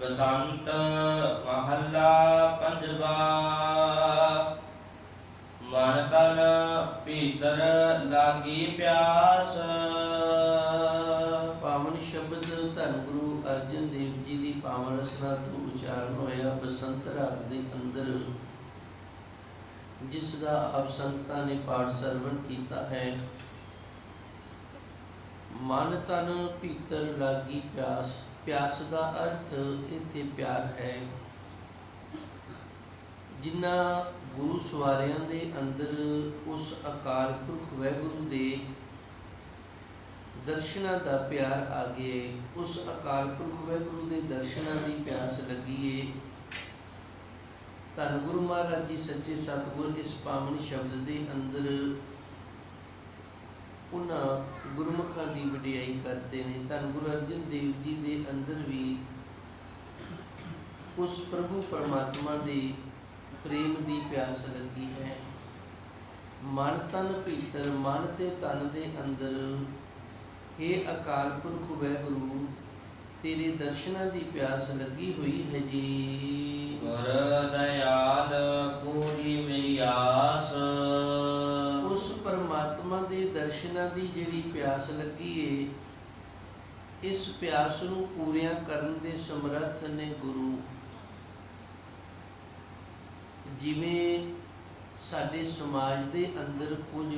ਬਸੰਤ ਮਹੱਲਾ ਪੰਜਵਾ, ਮਨ ਤਨ ਭੀਤਰ ਲਾਗੀ ਪਿਆਸ। ਪਾਵਨ ਸ਼ਬਦ ਧੰਨ ਗੁਰੂ ਅਰਜਨ ਦੇਵ ਜੀ ਦੀ ਪਾਵਨ ਰਸਨਾ ਤੋਂ ਉਚਾਰਨ ਹੋਇਆ ਬਸੰਤ ਰਾਗ ਦੇ ਅੰਦਰ, ਜਿਸ ਦਾ ਆਪ ਸੰਗਤਾਂ ਨੇ ਪਾਠ ਸਰਵਣ ਕੀਤਾ ਹੈ। ਮਨ ਤਨ ਭੀਤਰ ਲਾਗੀ ਪਿਆਸ। ਪਿਆਸ ਦਾ ਅਰਥ ਇੱਥੇ ਪਿਆਰ ਹੈ। ਜਿਨ੍ਹਾਂ ਗੁਰੂ ਸਵਾਰਿਆਂ ਦੇ ਅੰਦਰ ਉਸ ਅਕਾਲ ਪੁਰਖ ਵੈਗੁਰੂ ਦੇ ਦਰਸ਼ਨਾਂ ਦਾ ਪਿਆਰ ਆ ਗਿਆ ਉਸ ਅਕਾਲ ਪੁਰਖ ਵੈਗੁਰੂ ਦੇ ਦਰਸ਼ਨਾਂ ਦੀ ਪਿਆਸ ਲੱਗੀ ਏ ਧੰਨ ਗੁਰੂ ਮਹਾਰਾਜ ਜੀ, ਸੱਚੇ ਸਤਿਗੁਰ ਇਸ ਪਾਵਨ ਸ਼ਬਦ ਦੇ ਅੰਦਰ ਉਹਨਾਂ ਗੁਰਮੁਖਾਂ ਦੀ ਵਡਿਆਈ ਕਰਦੇ ਨੇ। ਧੰਨ ਗੁਰੂ ਅਰਜਨ ਦੇਵ ਜੀ ਦੇ ਅੰਦਰ ਵੀ ਉਸ ਪ੍ਰਭੂ ਪਰਮਾਤਮਾ ਦੇ ਪ੍ਰੇਮ ਦੀ ਪਿਆਸ ਲੱਗੀ ਹੈ। ਮਨ ਤਨ ਭੀਤਰ, ਮਨ ਤੇ ਤਨ ਦੇ ਅੰਦਰ हे ਅਕਾਲ ਪੁਰਖ ਵੈਗੁਰੂ ਤੇਰੇ ਦਰਸ਼ਨਾਂ ਦੀ ਪਿਆਸ ਲੱਗੀ ਹੋਈ ਹੈ ਜੀ। ਗੁਰ ਦਇਆਲ, ਪੂਰੀ ਮੇਰੀ ਆਸ। ਦਰਸ਼ਨਾਂ ਦੀ ਜਿਹੜੀ ਪਿਆਸ ਲੱਗੀ ਏ, ਇਸ ਪਿਆਸ ਨੂੰ ਪੂਰੀਆਂ ਕਰਨ ਦੇ ਸਮਰੱਥ ਨੇ ਗੁਰੂ। ਜਿਵੇਂ ਸਾਡੇ ਸਮਾਜ ਦੇ ਅੰਦਰ ਕੁਝ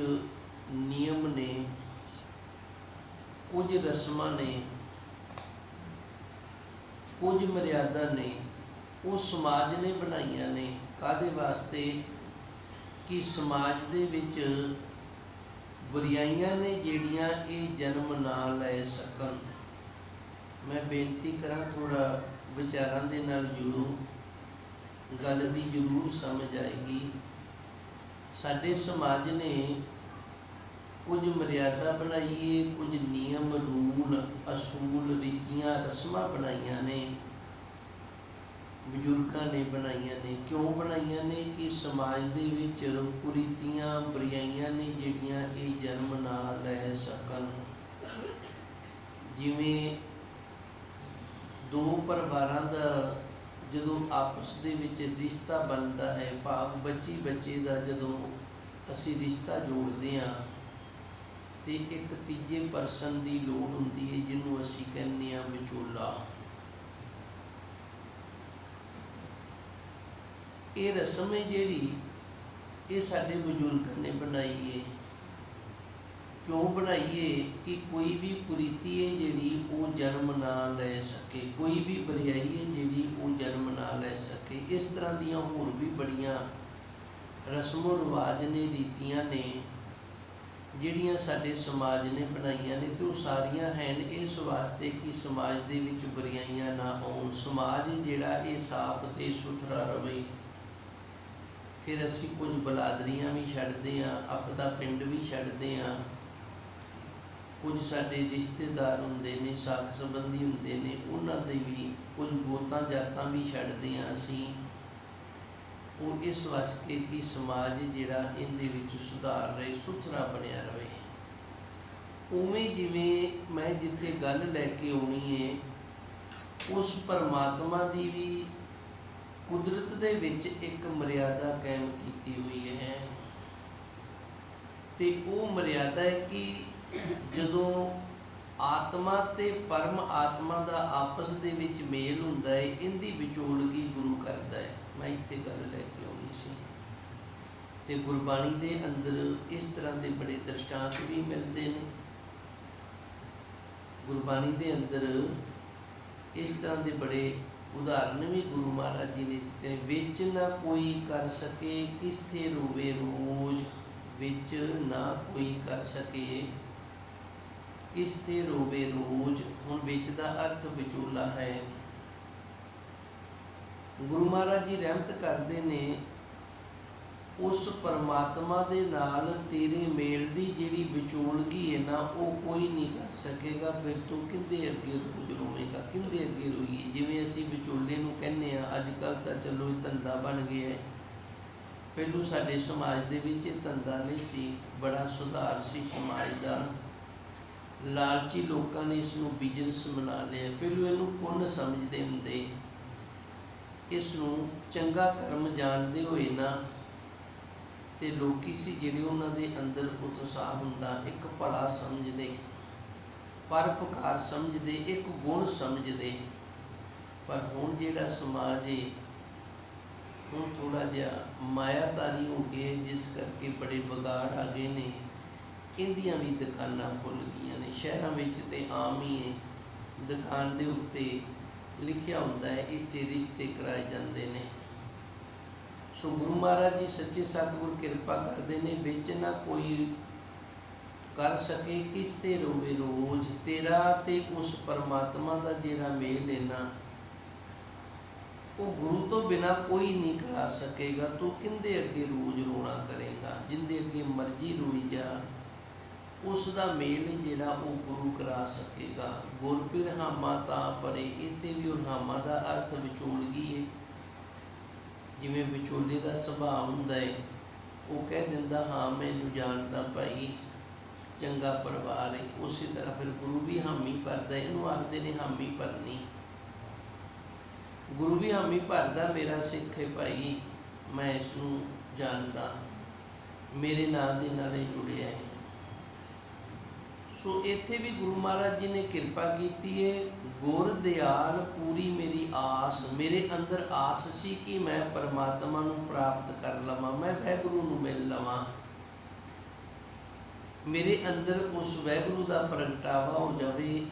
ਨਿਯਮ ਨੇ, ਕੁਝ ਰਸਮਾਂ ਨੇ, ਕੁਝ ਮਰਿਆਦਾ ਨੇ, ਉਹ ਸਮਾਜ ਨੇ ਬਣਾਈਆਂ ਨੇ। ਕਾਦੇ ਵਾਸਤੇ? ਕਿ ਸਮਾਜ ਦੇ ਵਿੱਚ ਬੁਰਾਈਆਂ ਨੇ ਜਿਹੜੀਆਂ ਇਹ ਜਨਮ ਨਾ ਲੈ ਸਕਣ। ਮੈਂ ਬੇਨਤੀ ਕਰਾਂ ਥੋੜਾ ਵਿਚਾਰਾਂ ਦੇ ਨਾਲ ਜੁੜੋ। ਗੱਲ ਦੀ ਜ਼ਰੂਰ ਸਮਝ ਆਏਗੀ। ਸਾਡੇ ਸਮਾਜ ਨੇ ਕੁਝ ਮਰਿਆਦਾ ਬਣਾਈਏ, ਕੁਝ ਨਿਯਮ, ਰੂਲ, ਅਸੂਲ, ਰੀਤੀਆਂ, ਰਸਮਾਂ ਬਣਾਈਆਂ ਨੇ। ਬਜ਼ੁਰਗਾਂ ਨੇ ਬਣਾਈਆਂ ਨੇ, ਕਿਉਂ ਬਣਾਈਆਂ ਨੇ ਕਿ ਸਮਾਜ ਦੇ ਵਿੱਚ ਕੁਰੀਤੀਆਂ ਬੁਰਾਈਆਂ ਨੇ ਜਿਹੜੀਆਂ ਇਹ ਜਨਮ ਨਾ ਲੈ ਸਕਣ। ਜਿਵੇਂ ਦੋ ਪਰਿਵਾਰਾਂ ਦਾ ਜਦੋਂ ਆਪਸ ਦੇ ਵਿੱਚ ਰਿਸ਼ਤਾ ਬਣਦਾ ਹੈ, ਭਾਵ ਬੱਚੀ ਬੱਚੇ ਦਾ ਜਦੋਂ ਅਸੀਂ ਰਿਸ਼ਤਾ ਜੋੜਦੇ ਹਾਂ ਤੇ ਇੱਕ ਤੀਜੇ ਪਰਸਨ ਦੀ ਲੋੜ ਹੁੰਦੀ ਹੈ, ਜਿਹਨੂੰ ਅਸੀਂ ਕਹਿੰਦੇ ਹਾਂ ਵਿਚੋਲਾ। ਇਹ ਰਸਮ ਹੈ ਜਿਹੜੀ ਇਹ ਸਾਡੇ ਬਜ਼ੁਰਗਾਂ ਨੇ ਬਣਾਈ ਹੈ ਕਿਉਂ ਬਣਾਈਏ ਕਿ ਕੋਈ ਵੀ ਕੁਰੀਤੀ ਹੈ ਜਿਹੜੀ ਉਹ ਜਨਮ ਨਾ ਲੈ ਸਕੇ। ਕੋਈ ਵੀ ਬਰਿਆਈ ਹੈ ਜਿਹੜੀ ਉਹ ਜਨਮ ਨਾ ਲੈ ਸਕੇ। ਇਸ ਤਰ੍ਹਾਂ ਦੀਆਂ ਹੋਰ ਵੀ ਬੜੀਆਂ ਰਸਮੋ ਰਿਵਾਜ ਨੇ ਰੀਤੀਆਂ ਨੇ ਜਿਹੜੀਆਂ ਸਾਡੇ ਸਮਾਜ ਨੇ ਬਣਾਈਆਂ ਨੇ ਤੇ ਉਹ ਸਾਰੀਆਂ ਹਨ ਇਸ ਵਾਸਤੇ ਕਿ ਸਮਾਜ ਦੇ ਵਿੱਚ ਬੁਰਾਈਆਂ ਨਾ ਹੋਣ। ਸਮਾਜ ਜਿਹੜਾ ਇਹ ਸਾਫ਼ ਤੇ ਸੁਥਰਾ ਰਵੇ। ਫਿਰ ਅਸੀਂ ਕੁਝ ਬਲਾਦਰੀਆਂ ਵੀ ਛੱਡਦੇ ਆਂ ਆਪਦਾ ਪਿੰਡ ਵੀ ਛੱਡਦੇ ਆਂ ਕੁਝ ਸਾਡੇ ਰਿਸ਼ਤੇਦਾਰ ਹੁੰਦੇ ਨੇ, ਸਾਖ ਸੰਬੰਧੀ ਹੁੰਦੇ ਨੇ, ਉਹਨਾਂ ਦੇ ਵੀ ਕੁਝ ਗੋਤਾਂ ਜਾਤਾਂ ਵੀ ਛੱਡਦੇ ਆਂ ਅਸੀਂ। ਉਹ ਇਸ ਵਾਸਤੇ ਕਿ ਸਮਾਜ ਜਿਹੜਾ ਇਹਦੇ ਵਿੱਚ ਸੁਧਾਰ ਰਹੇ, ਸੁਥਰਾ ਬਣਿਆ ਰਹੇ। ਉਵੇਂ ਜਿਵੇਂ ਮੈਂ ਜਿੱਥੇ ਗੱਲ ਲੈ ਕੇ ਆਉਣੀ ਹੈ, ਉਸ ਪਰਮਾਤਮਾ ਦੀ ਵੀ ਕੁਦਰਤ ਦੇ ਵਿੱਚ ਇੱਕ ਮਰਿਆਦਾ ਕਾਇਮ ਕੀਤੀ ਹੋਈ ਹੈ। ਤੇ ਉਹ ਮਰਿਆਦਾ ਹੈ ਕਿ ਜਦੋਂ ਆਤਮਾ ਤੇ ਪਰਮ ਆਤਮਾ ਦਾ ਆਪਸ ਦੇ ਵਿੱਚ ਮੇਲ ਹੁੰਦਾ ਹੈ, ਇਹਦੀ ਵਿਚੋਲਗੀ ਗੁਰੂ ਕਰਦਾ ਹੈ। ਮੈਂ ਇੱਥੇ ਗੱਲ ਲੈ ਕੇ ਆਉਣੀ ਸੀ। ਤੇ ਗੁਰਬਾਣੀ ਦੇ ਅੰਦਰ ਇਸ ਤਰ੍ਹਾਂ ਦੇ ਬੜੇ ਦ੍ਰਿਸ਼ਟਾਂਤ ਵੀ ਮਿਲਦੇ ਨੇ। ਗੁਰਬਾਣੀ ਦੇ ਅੰਦਰ ਇਸ ਤਰ੍ਹਾਂ ਦੇ ਬੜੇ ਉਦਾਹਰਨ ਵੀ ਗੁਰੂ ਮਹਾਰਾਜ ਜੀ ਨੇ ਦਿੱਤੇ, ਵਿੱਚ ਨਾ ਕੋਈ ਕਰ ਸਕੇ ਕਿਸਥੇ ਰੋਵੇ ਰੋਜ਼, ਵਿੱਚ ਨਾ ਕੋਈ ਕਰ ਸਕੇ ਕਿਸਤੇ ਰੋਵੇ ਰੋਜ਼, ਹੁਣ ਵਿੱਚ ਦਾ ਅਰਥ ਵਿਚੋਲਾ ਹੈ। ਗੁਰੂ ਮਹਾਰਾਜ ਜੀ ਰਹਿਮਤ ਕਰਦੇ ਨੇ ਉਸ ਪਰਮਾਤਮਾ ਦੇ ਨਾਲ ਤੇਰੇ ਮੇਲ ਦੀ ਜਿਹੜੀ ਵਿਚੋਲਗੀ ਹੈ ਨਾ, ਉਹ ਕੋਈ ਨਹੀਂ ਕਰ ਸਕੇਗਾ। ਫਿਰ ਤੂੰ ਕਿੰਦੇ ਅੱਗੇ ਰੋਜ਼ ਰੋਵੇਂਗਾ? ਕਿੰਦੇ ਅੱਗੇ ਰੋਈਏ? ਜਿਵੇਂ ਅਸੀਂ ਵਿਚੋਲੇ ਨੂੰ ਕਹਿੰਦੇ ਆ ਅੱਜ ਕੱਲ ਤਾਂ ਚਲੋ ਇਹ ਧੰਦਾ ਬਣ ਗਿਆ ਹੈ। ਪਹਿਲੂ ਸਾਡੇ ਸਮਾਜ ਦੇ ਵਿੱਚ ਇਹ ਧੰਦਾ ਨਹੀਂ ਸੀ, ਬੜਾ ਸੁਧਾਰ ਸੀ ਸਮਾਜ ਦਾ। ਲਾਲਚੀ ਲੋਕਾਂ ਨੇ ਇਸ ਨੂੰ ਬਿਜ਼ਨਸ ਬਣਾ ਲਿਆ। ਪਹਿਲੂ ਇਹਨੂੰ ਪੁੰਨ ਸਮਝਦੇ ਹੁੰਦੇ। ਇਸ ਨੂੰ ਚੰਗਾ ਕਰਮ ਜਾਣਦੇ ਹੋਏ ਨਾ ਤੇ ਲੋਕੀ ਸੀ ਜਿਹੜੇ ਉਹਨਾਂ ਦੇ ਅੰਦਰ ਉਤਸ਼ਾਹ ਹੁੰਦਾ, ਇੱਕ ਭਲਾ ਸਮਝਦੇ। ਪਰਪਕਾਰ ਸਮਝਦੇ, ਇੱਕ ਗੁਣ ਸਮਝਦੇ। ਪਰ ਹੁਣ ਜਿਹੜਾ ਸਮਾਜ ਹੈ ਹੁਣ ਥੋੜਾ ਜਿਹਾ ਮਾਇਆਤਾਰੀ ਹੋ ਗਏ ਜਿਸ ਕਰਕੇ ਬੜੇ ਵਿਗਾੜ ਆ ਗਏ ਨੇ। ਇੰਦੀਆਂ ਵੀ ਦੁਕਾਨਾਂ ਖੁੱਲ ਗਈਆਂ ਨੇ। ਸ਼ਹਿਰਾਂ ਵਿੱਚ ਤੇ ਆਮ ਹੀ ਹੈ ਦੁਕਾਨ ਦੇ ਉੱਤੇ ਲਿਖਿਆ ਹੁੰਦਾ ਹੈ, ਇੱਥੇ ਰਿਸ਼ਤੇ ਕਰਾਏ ਜਾਂਦੇ ਨੇ। ਸੋ ਗੁਰੂ ਮਹਾਰਾਜ ਜੀ ਸੱਚੇ ਸਤਿਗੁਰ ਕਿਰਪਾ ਕਰਦੇ ਨੇ, ਵਿੱਚ ਨਾ ਕੋਈ ਕਰ ਸਕੇ, ਕਿਸ ਤੇ ਰੋਵੇ ਰੋਜ਼? ਤੇਰਾ ਤੇ ਉਸ ਪਰਮਾਤਮਾ ਦਾ ਜਿਹੜਾ ਮੇਲ ਹੈ ਨਾ, ਉਹ ਗੁਰੂ ਤੋਂ ਬਿਨਾ ਕੋਈ ਨਹੀਂ ਕਰਾ ਸਕੇਗਾ। ਤੂੰ ਕਿੰਦੇ ਅੱਗੇ ਰੋਜ਼ ਰੋਣਾ ਕਰੇਗਾ? ਜਿੰਦੇ ਅੱਗੇ ਮਰਜ਼ੀ ਰੋਈ ਜਾ, ਉਸ ਦਾ ਮੇਲ ਜਿਹੜਾ ਉਹ ਗੁਰੂ ਕਰਾ ਸਕੇਗਾ। ਗੁਰਪਿਰ ਹਾਮਾ ਤਾਂ ਪਰੇ ਇੱਥੇ ਵੀ ਉਹ ਹਾਮਾ ਦਾ ਅਰਥ ਵਿਚੋਲਗੀ ਹੈ ਜਿਵੇਂ ਵਿਚੋਲੇ ਦਾ ਸੁਭਾਅ ਹੁੰਦਾ ਹੈ ਉਹ ਕਹਿ ਦਿੰਦਾ, ਹਾਂ, ਮੈਨੂੰ ਜਾਣਦਾ ਭਾਈ, ਚੰਗਾ ਪਰਿਵਾਰ ਹੈ ਉਸੇ ਤਰ੍ਹਾਂ ਫਿਰ ਗੁਰੂ ਵੀ ਹਾਮੀ ਭਰਦਾ ਇਹਨੂੰ ਆਖਦੇ ਨੇ ਹਾਮੀ ਭਰਨੀ। ਗੁਰੂ ਵੀ ਹਾਮੀ ਭਰਦਾ, ਮੇਰਾ ਸਿੱਖ ਹੈ ਭਾਈ, ਮੈਂ ਇਸ ਨੂੰ ਜਾਣਦਾ। ਮੇਰੇ ਨਾਂ ਦੇ ਨਾਲ ਇਹ ਜੁੜਿਆ ਹੈ ਸੋ ਇੱਥੇ ਵੀ ਗੁਰੂ ਮਹਾਰਾਜ ਜੀ ਨੇ ਕਿਰਪਾ ਕੀਤੀ ਹੈ ਗੁਰ ਦਿਆਲ, ਪੂਰੀ ਮੇਰੀ ਆਸ, ਮੇਰੇ ਅੰਦਰ ਆਸ ਸੀ ਕਿ ਮੈਂ ਪਰਮਾਤਮਾ ਨੂੰ ਪ੍ਰਾਪਤ ਕਰ ਲਵਾਂ, ਮੈਂ ਵਾਹਿਗੁਰੂ ਨੂੰ ਮਿਲ ਲਵਾਂ। ਮੇਰੇ ਅੰਦਰ ਉਸ ਵਾਹਿਗੁਰੂ ਦਾ ਪ੍ਰਗਟਾਵਾ ਹੋ ਜਾਵੇ,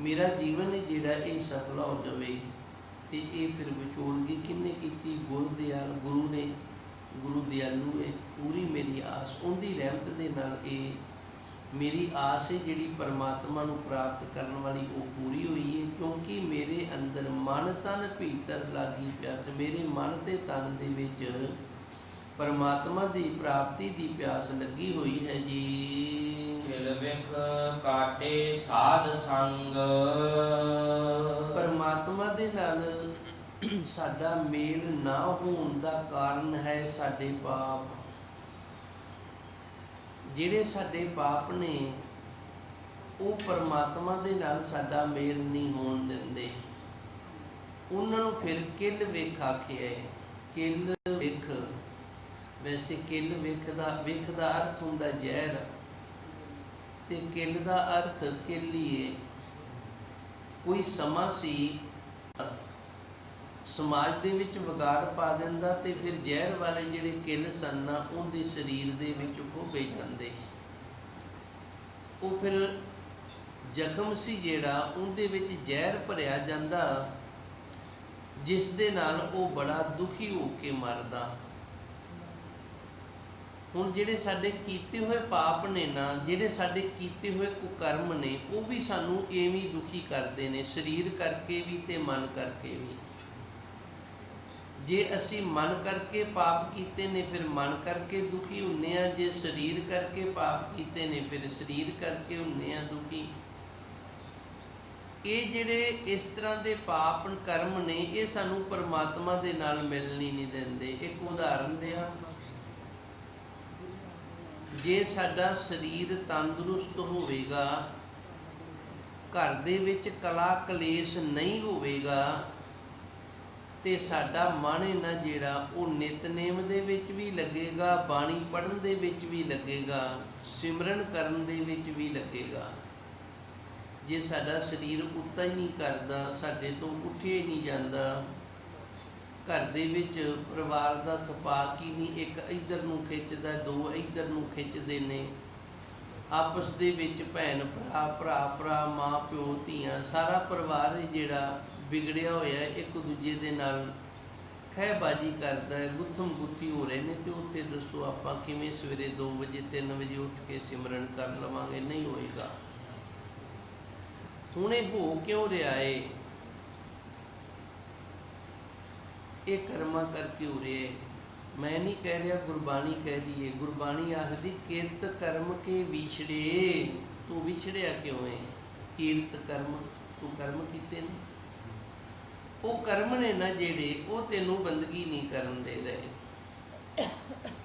ਮੇਰਾ ਜੀਵਨ ਜਿਹੜਾ ਇਹ ਸਫਲ ਹੋ ਜਾਵੇ, ਤੇ ਇਹ ਫਿਰ ਵਿਚੋਲਗੀ ਕਿੰਨੇ ਕੀਤੀ? ਗੁਰ ਦਿਆਲ, ਗੁਰੂ ਨੇ, ਗੁਰੂ ਦਿਆਲੂ ਹੈ ਪੂਰੀ ਮੇਰੀ ਆਸ, ਉਹਦੀ ਰਹਿਮਤ ਦੇ ਨਾਲ ਇਹ ਮੇਰੀ ਆਸ ਹੈ ਜਿਹੜੀ ਪਰਮਾਤਮਾ ਨੂੰ ਪ੍ਰਾਪਤ ਕਰਨ ਵਾਲੀ ਉਹ ਪੂਰੀ ਹੋਈ ਹੈ ਕਿਉਂਕਿ ਮੇਰੇ ਅੰਦਰ ਮਨ ਤਨ ਭੀਤਰ ਲਾਗੀ ਪਿਆਸ ਮੇਰੇ ਮਨ ਤੇ ਤਨ ਦੇ ਵਿੱਚ ਪਰਮਾਤਮਾ ਦੀ ਪ੍ਰਾਪਤੀ ਦੀ ਪਿਆਸ ਲੱਗੀ ਹੋਈ ਹੈ ਜੀ। ਖਿਲ ਵਿਖ ਕਾਟੇ ਸਾਧ ਸੰਗ। ਪਰਮਾਤਮਾ ਦੇ ਨਾਲ ਸਾਡਾ ਮੇਲ ਨਾ ਹੋਣ ਦਾ ਕਾਰਨ ਹੈ ਸਾਡੇ ਪਾਪ। ਜਿਹੜੇ ਸਾਡੇ ਪਾਪ ਨੇ, ਉਹ ਪਰਮਾਤਮਾ ਦੇ ਨਾਲ ਸਾਡਾ ਮੇਲ ਨਹੀਂ ਹੋਣ ਦਿੰਦੇ। ਉਹਨਾਂ ਨੂੰ ਫਿਰ ਕਿਲ ਵੇਖ ਆਖਿਆ ਹੈ। ਕਿਲ ਵੇਖ। ਵੈਸੇ ਕਿਲ ਵੇਖ ਦਾ ਵੇਖ ਦਾ ਅਰਥ ਹੁੰਦਾ ਜ਼ਹਿਰ। ਤੇ ਕਿਲ ਦਾ ਅਰਥ ਕਿਲੀਏ ਕੋਈ ਸਮਾਂ ਸੀ। ਸਮਾਜ ਦੇ ਵਿੱਚ ਵਿਗਾੜ ਪਾ ਦਿੰਦਾ ਤੇ ਫਿਰ ਜ਼ਹਿਰ ਵਾਲੇ ਜਿਹੜੇ ਕਿੱਲ ਸਨ ਨਾ, ਉਹਦੇ ਸਰੀਰ ਦੇ ਵਿੱਚ ਖੋਬੇ ਜਾਂਦੇ ਉਹ ਫਿਰ ਜ਼ਖਮ ਸੀ ਜਿਹੜਾ, ਉਹਦੇ ਵਿੱਚ ਜ਼ਹਿਰ ਭਰਿਆ ਜਾਂਦਾ, ਜਿਸ ਦੇ ਨਾਲ ਉਹ ਬੜਾ ਦੁਖੀ ਹੋ ਕੇ ਮਰਦਾ। ਹੁਣ ਜਿਹੜੇ ਸਾਡੇ ਕੀਤੇ ਹੋਏ ਪਾਪ ਨੇ ਨਾ, ਜਿਹੜੇ ਸਾਡੇ ਕੀਤੇ ਹੋਏ ਕੁਕਰਮ ਨੇ, ਉਹ ਵੀ ਸਾਨੂੰ ਐਵੇਂ ਦੁਖੀ ਕਰਦੇ ਨੇ, ਸਰੀਰ ਕਰਕੇ ਵੀ ਤੇ ਮਨ ਕਰਕੇ ਵੀ। ਜੇ ਅਸੀਂ ਮਨ ਕਰਕੇ ਪਾਪ ਕੀਤੇ ਨੇ, ਫਿਰ ਮਨ ਕਰਕੇ ਦੁਖੀ ਹੁੰਨੇ ਆ। ਜੇ ਸਰੀਰ ਕਰਕੇ ਪਾਪ ਕੀਤੇ ਨੇ, ਫਿਰ ਸਰੀਰ ਕਰਕੇ ਹੁੰਨੇ ਆ ਦੁਖੀ। ਇਹ ਜਿਹੜੇ ਇਸ ਤਰ੍ਹਾਂ ਦੇ ਪਾਪ ਕਰਮ ਨੇ, ਇਹ ਸਾਨੂੰ ਪਰਮਾਤਮਾ ਦੇ ਨਾਲ ਮਿਲਣੀ ਨਹੀਂ ਦਿੰਦੇ। ਇੱਕ ਉਦਾਹਰਨ ਦਿਆਂ। ਜੇ ਸਾਡਾ ਸਰੀਰ ਤੰਦਰੁਸਤ ਹੋਵੇਗਾ, ਘਰ ਦੇ ਵਿੱਚ ਕਲਾ ਕਲੇਸ਼ ਨਹੀਂ ਹੋਵੇਗਾ ਤੇ ਸਾਡਾ ਮਨ ਹੈ ਜਿਹੜਾ, ਉਹ ਨਿਤਨੇਮ ਦੇ ਵਿੱਚ ਵੀ ਲੱਗੇਗਾ, ਬਾਣੀ ਪੜਨ ਦੇ ਵਿੱਚ ਵੀ ਲੱਗੇਗਾ, ਸਿਮਰਨ ਕਰਨ ਦੇ ਵਿੱਚ ਵੀ ਲੱਗੇਗਾ। ਜੇ ਸਾਡਾ ਸਰੀਰ ਉੱਤਾ ਹੀ ਨਹੀਂ ਕਰਦਾ, ਸਾਡੇ ਤੋਂ ਉੱਠਿਆ ਹੀ ਨਹੀਂ ਜਾਂਦਾ, ਘਰ ਦੇ ਵਿੱਚ ਪਰਿਵਾਰ ਦਾ ਥਪਾਕ ਹੀ ਨਹੀਂ, ਇੱਕ ਇੱਧਰ ਨੂੰ ਖਿੱਚਦਾ, ਦੋ ਇੱਧਰ ਨੂੰ ਖਿੱਚਦੇ ਨੇ। ਆਪਸ ਦੇ ਵਿੱਚ ਭੈਣ ਭਰਾ ਭਰਾ ਭਰਾ, ਮਾਂ ਪਿਓ, ਧੀਆਂ, ਸਾਰਾ ਪਰਿਵਾਰ ਜਿਹੜਾ ਵਿਗੜਿਆ ਹੋਇਆ ਇੱਕ ਦੂਜੇ ਦੇ ਨਾਲ ਖਹਿਬਾਜੀ ਕਰਦਾ ਹੈ ਗੁੱਥਮ ਗੁੱਥੀ ਹੋ ਰਹੇ ਨੇ ਤੇ ਉੱਥੇ ਦੱਸੋ ਆਪਾਂ ਕਿਵੇਂ ਸਵੇਰੇ 2 ਵਜੇ 3 ਵਜੇ ਉੱਠ ਕੇ ਸਿਮਰਨ ਕਰ ਲਵਾਂਗੇ? ਨਹੀਂ ਹੋਏਗਾ। ਹੁਣੇ ਹੋ ਕਿਉਂ ਰਿਹਾ ਏ? ਇਹ ਕਰਮਾਂ ਕਰਕੇ ਹੋ ਰਿਹਾ ਏ। ਮੈਂ ਨਹੀਂ ਕਹਿ ਰਿਹਾ ਗੁਰਬਾਣੀ ਕਹਿ ਰਹੀ ਏ ਗੁਰਬਾਣੀ ਆਖਦੀ, ਕਿਰਤ ਕਰਮ ਕੇ ਵਿਛੜੇ। ਤੂੰ ਵਿਛੜਿਆ ਕਿਉਂ ਏ? ਕੀਰਤ ਕਰਮ, ਤੂੰ ਕਰਮ ਕੀਤੇ ਨੇ? ਉਹ ਕਰਮ ਨੇ ਨਾ ਜਿਹੜੇ, ਉਹ ਤੈਨੂੰ ਬੰਦਗੀ ਨਹੀਂ ਕਰਨ ਦੇ ਰਹੇ।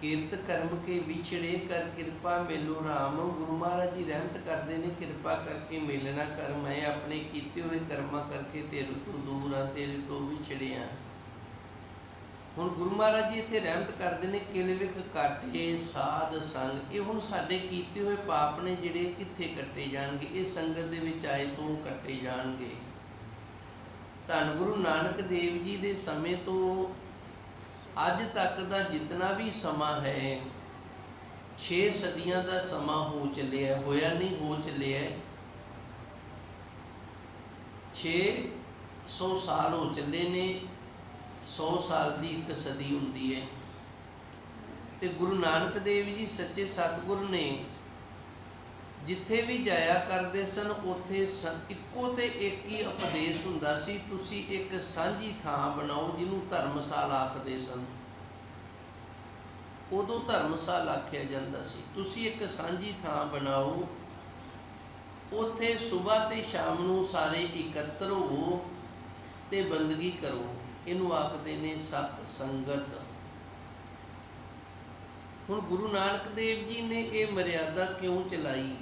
ਕਿਰਤ ਕਰਮ ਕੇ ਵਿਛੜੇ ਕਰ ਕਿਰਪਾ ਮੇਲੋ ਰਾਮ। ਗੁਰੂ ਮਹਾਰਾਜ ਜੀ ਰਹਿਮਤ ਕਰਦੇ ਨੇ, ਕਿਰਪਾ ਕਰਕੇ ਮਿਲਣਾ ਕਰ ਮੈਂ ਆਪਣੇ ਕੀਤੇ ਹੋਏ ਕਰਮਾਂ ਕਰਕੇ ਤੇਰੇ ਤੋਂ ਦੂਰ ਆ ਤੇਰੇ ਤੋਂ ਵਿਛੜਿਆ ਹੁਣ ਗੁਰੂ ਮਹਾਰਾਜ ਜੀ ਇੱਥੇ ਰਹਿਮਤ ਕਰਦੇ ਨੇ, ਕਿਲ ਵਿਖ ਕਾਟੇ, ਸਾਧ, ਸੰਗ। ਇਹ ਹੁਣ ਸਾਡੇ ਕੀਤੇ ਹੋਏ ਪਾਪ ਨੇ ਜਿਹੜੇ ਕਿੱਥੇ ਕੱਟੇ ਜਾਣਗੇ? ਇਹ ਸੰਗਤ ਦੇ ਵਿੱਚ ਆਏ ਤੋਂ ਕੱਟੇ ਜਾਣਗੇ। ਧੰਨ ਗੁਰੂ ਨਾਨਕ ਦੇਵ ਜੀ ਦੇ ਸਮੇਂ ਤੋਂ ਅੱਜ ਤੱਕ ਦਾ ਜਿੰਨਾ ਵੀ ਸਮਾਂ ਹੈ 6 ਸਦੀਆਂ ਦਾ ਸਮਾਂ ਹੋ ਚੱਲਿਆ, ਹੋਇਆ ਨਹੀਂ, ਹੋ ਚੱਲਿਆ। 600 ਸਾਲ ਹੋ ਚੱਲੇ ਨੇ 100 ਸਾਲ ਦੀ ਇੱਕ ਸਦੀ ਹੁੰਦੀ ਹੈ। ਤੇ ਗੁਰੂ ਨਾਨਕ ਦੇਵ ਜੀ ਸੱਚੇ ਸਤਿਗੁਰ ਨੇ ਜਿੱਥੇ ਵੀ ਜਾਇਆ ਕਰਦੇ ਸਨ, ਉੱਥੇ ਸ- ਇੱਕੋ ਤੇ ਇੱਕ ਹੀ ਉਪਦੇਸ਼ ਹੁੰਦਾ ਸੀ, ਤੁਸੀਂ ਇੱਕ ਸਾਂਝੀ ਥਾਂ ਬਣਾਓ ਜਿਹਨੂੰ ਧਰਮਸ਼ਾਲਾ ਆਖਦੇ ਸਨ। ਉਦੋਂ ਧਰਮਸ਼ਾਲਾ ਆਖਿਆ ਜਾਂਦਾ ਸੀ, ਤੁਸੀਂ ਇੱਕ ਸਾਂਝੀ ਥਾਂ ਬਣਾਓ, ਉੱਥੇ ਸਵੇਰ ਤੇ ਸ਼ਾਮ ਨੂੰ ਸਾਰੇ ਇਕੱਤਰ ਹੋਵੋ ਤੇ ਬੰਦਗੀ ਕਰੋ। ਇਹਨੂੰ ਆਖਦੇ ਨੇ ਸਤ ਸੰਗਤ। ਹੁਣ ਗੁਰੂ ਨਾਨਕ ਦੇਵ ਜੀ ਨੇ ਇਹ ਮਰਿਆਦਾ ਕਿਉਂ ਚਲਾਈ?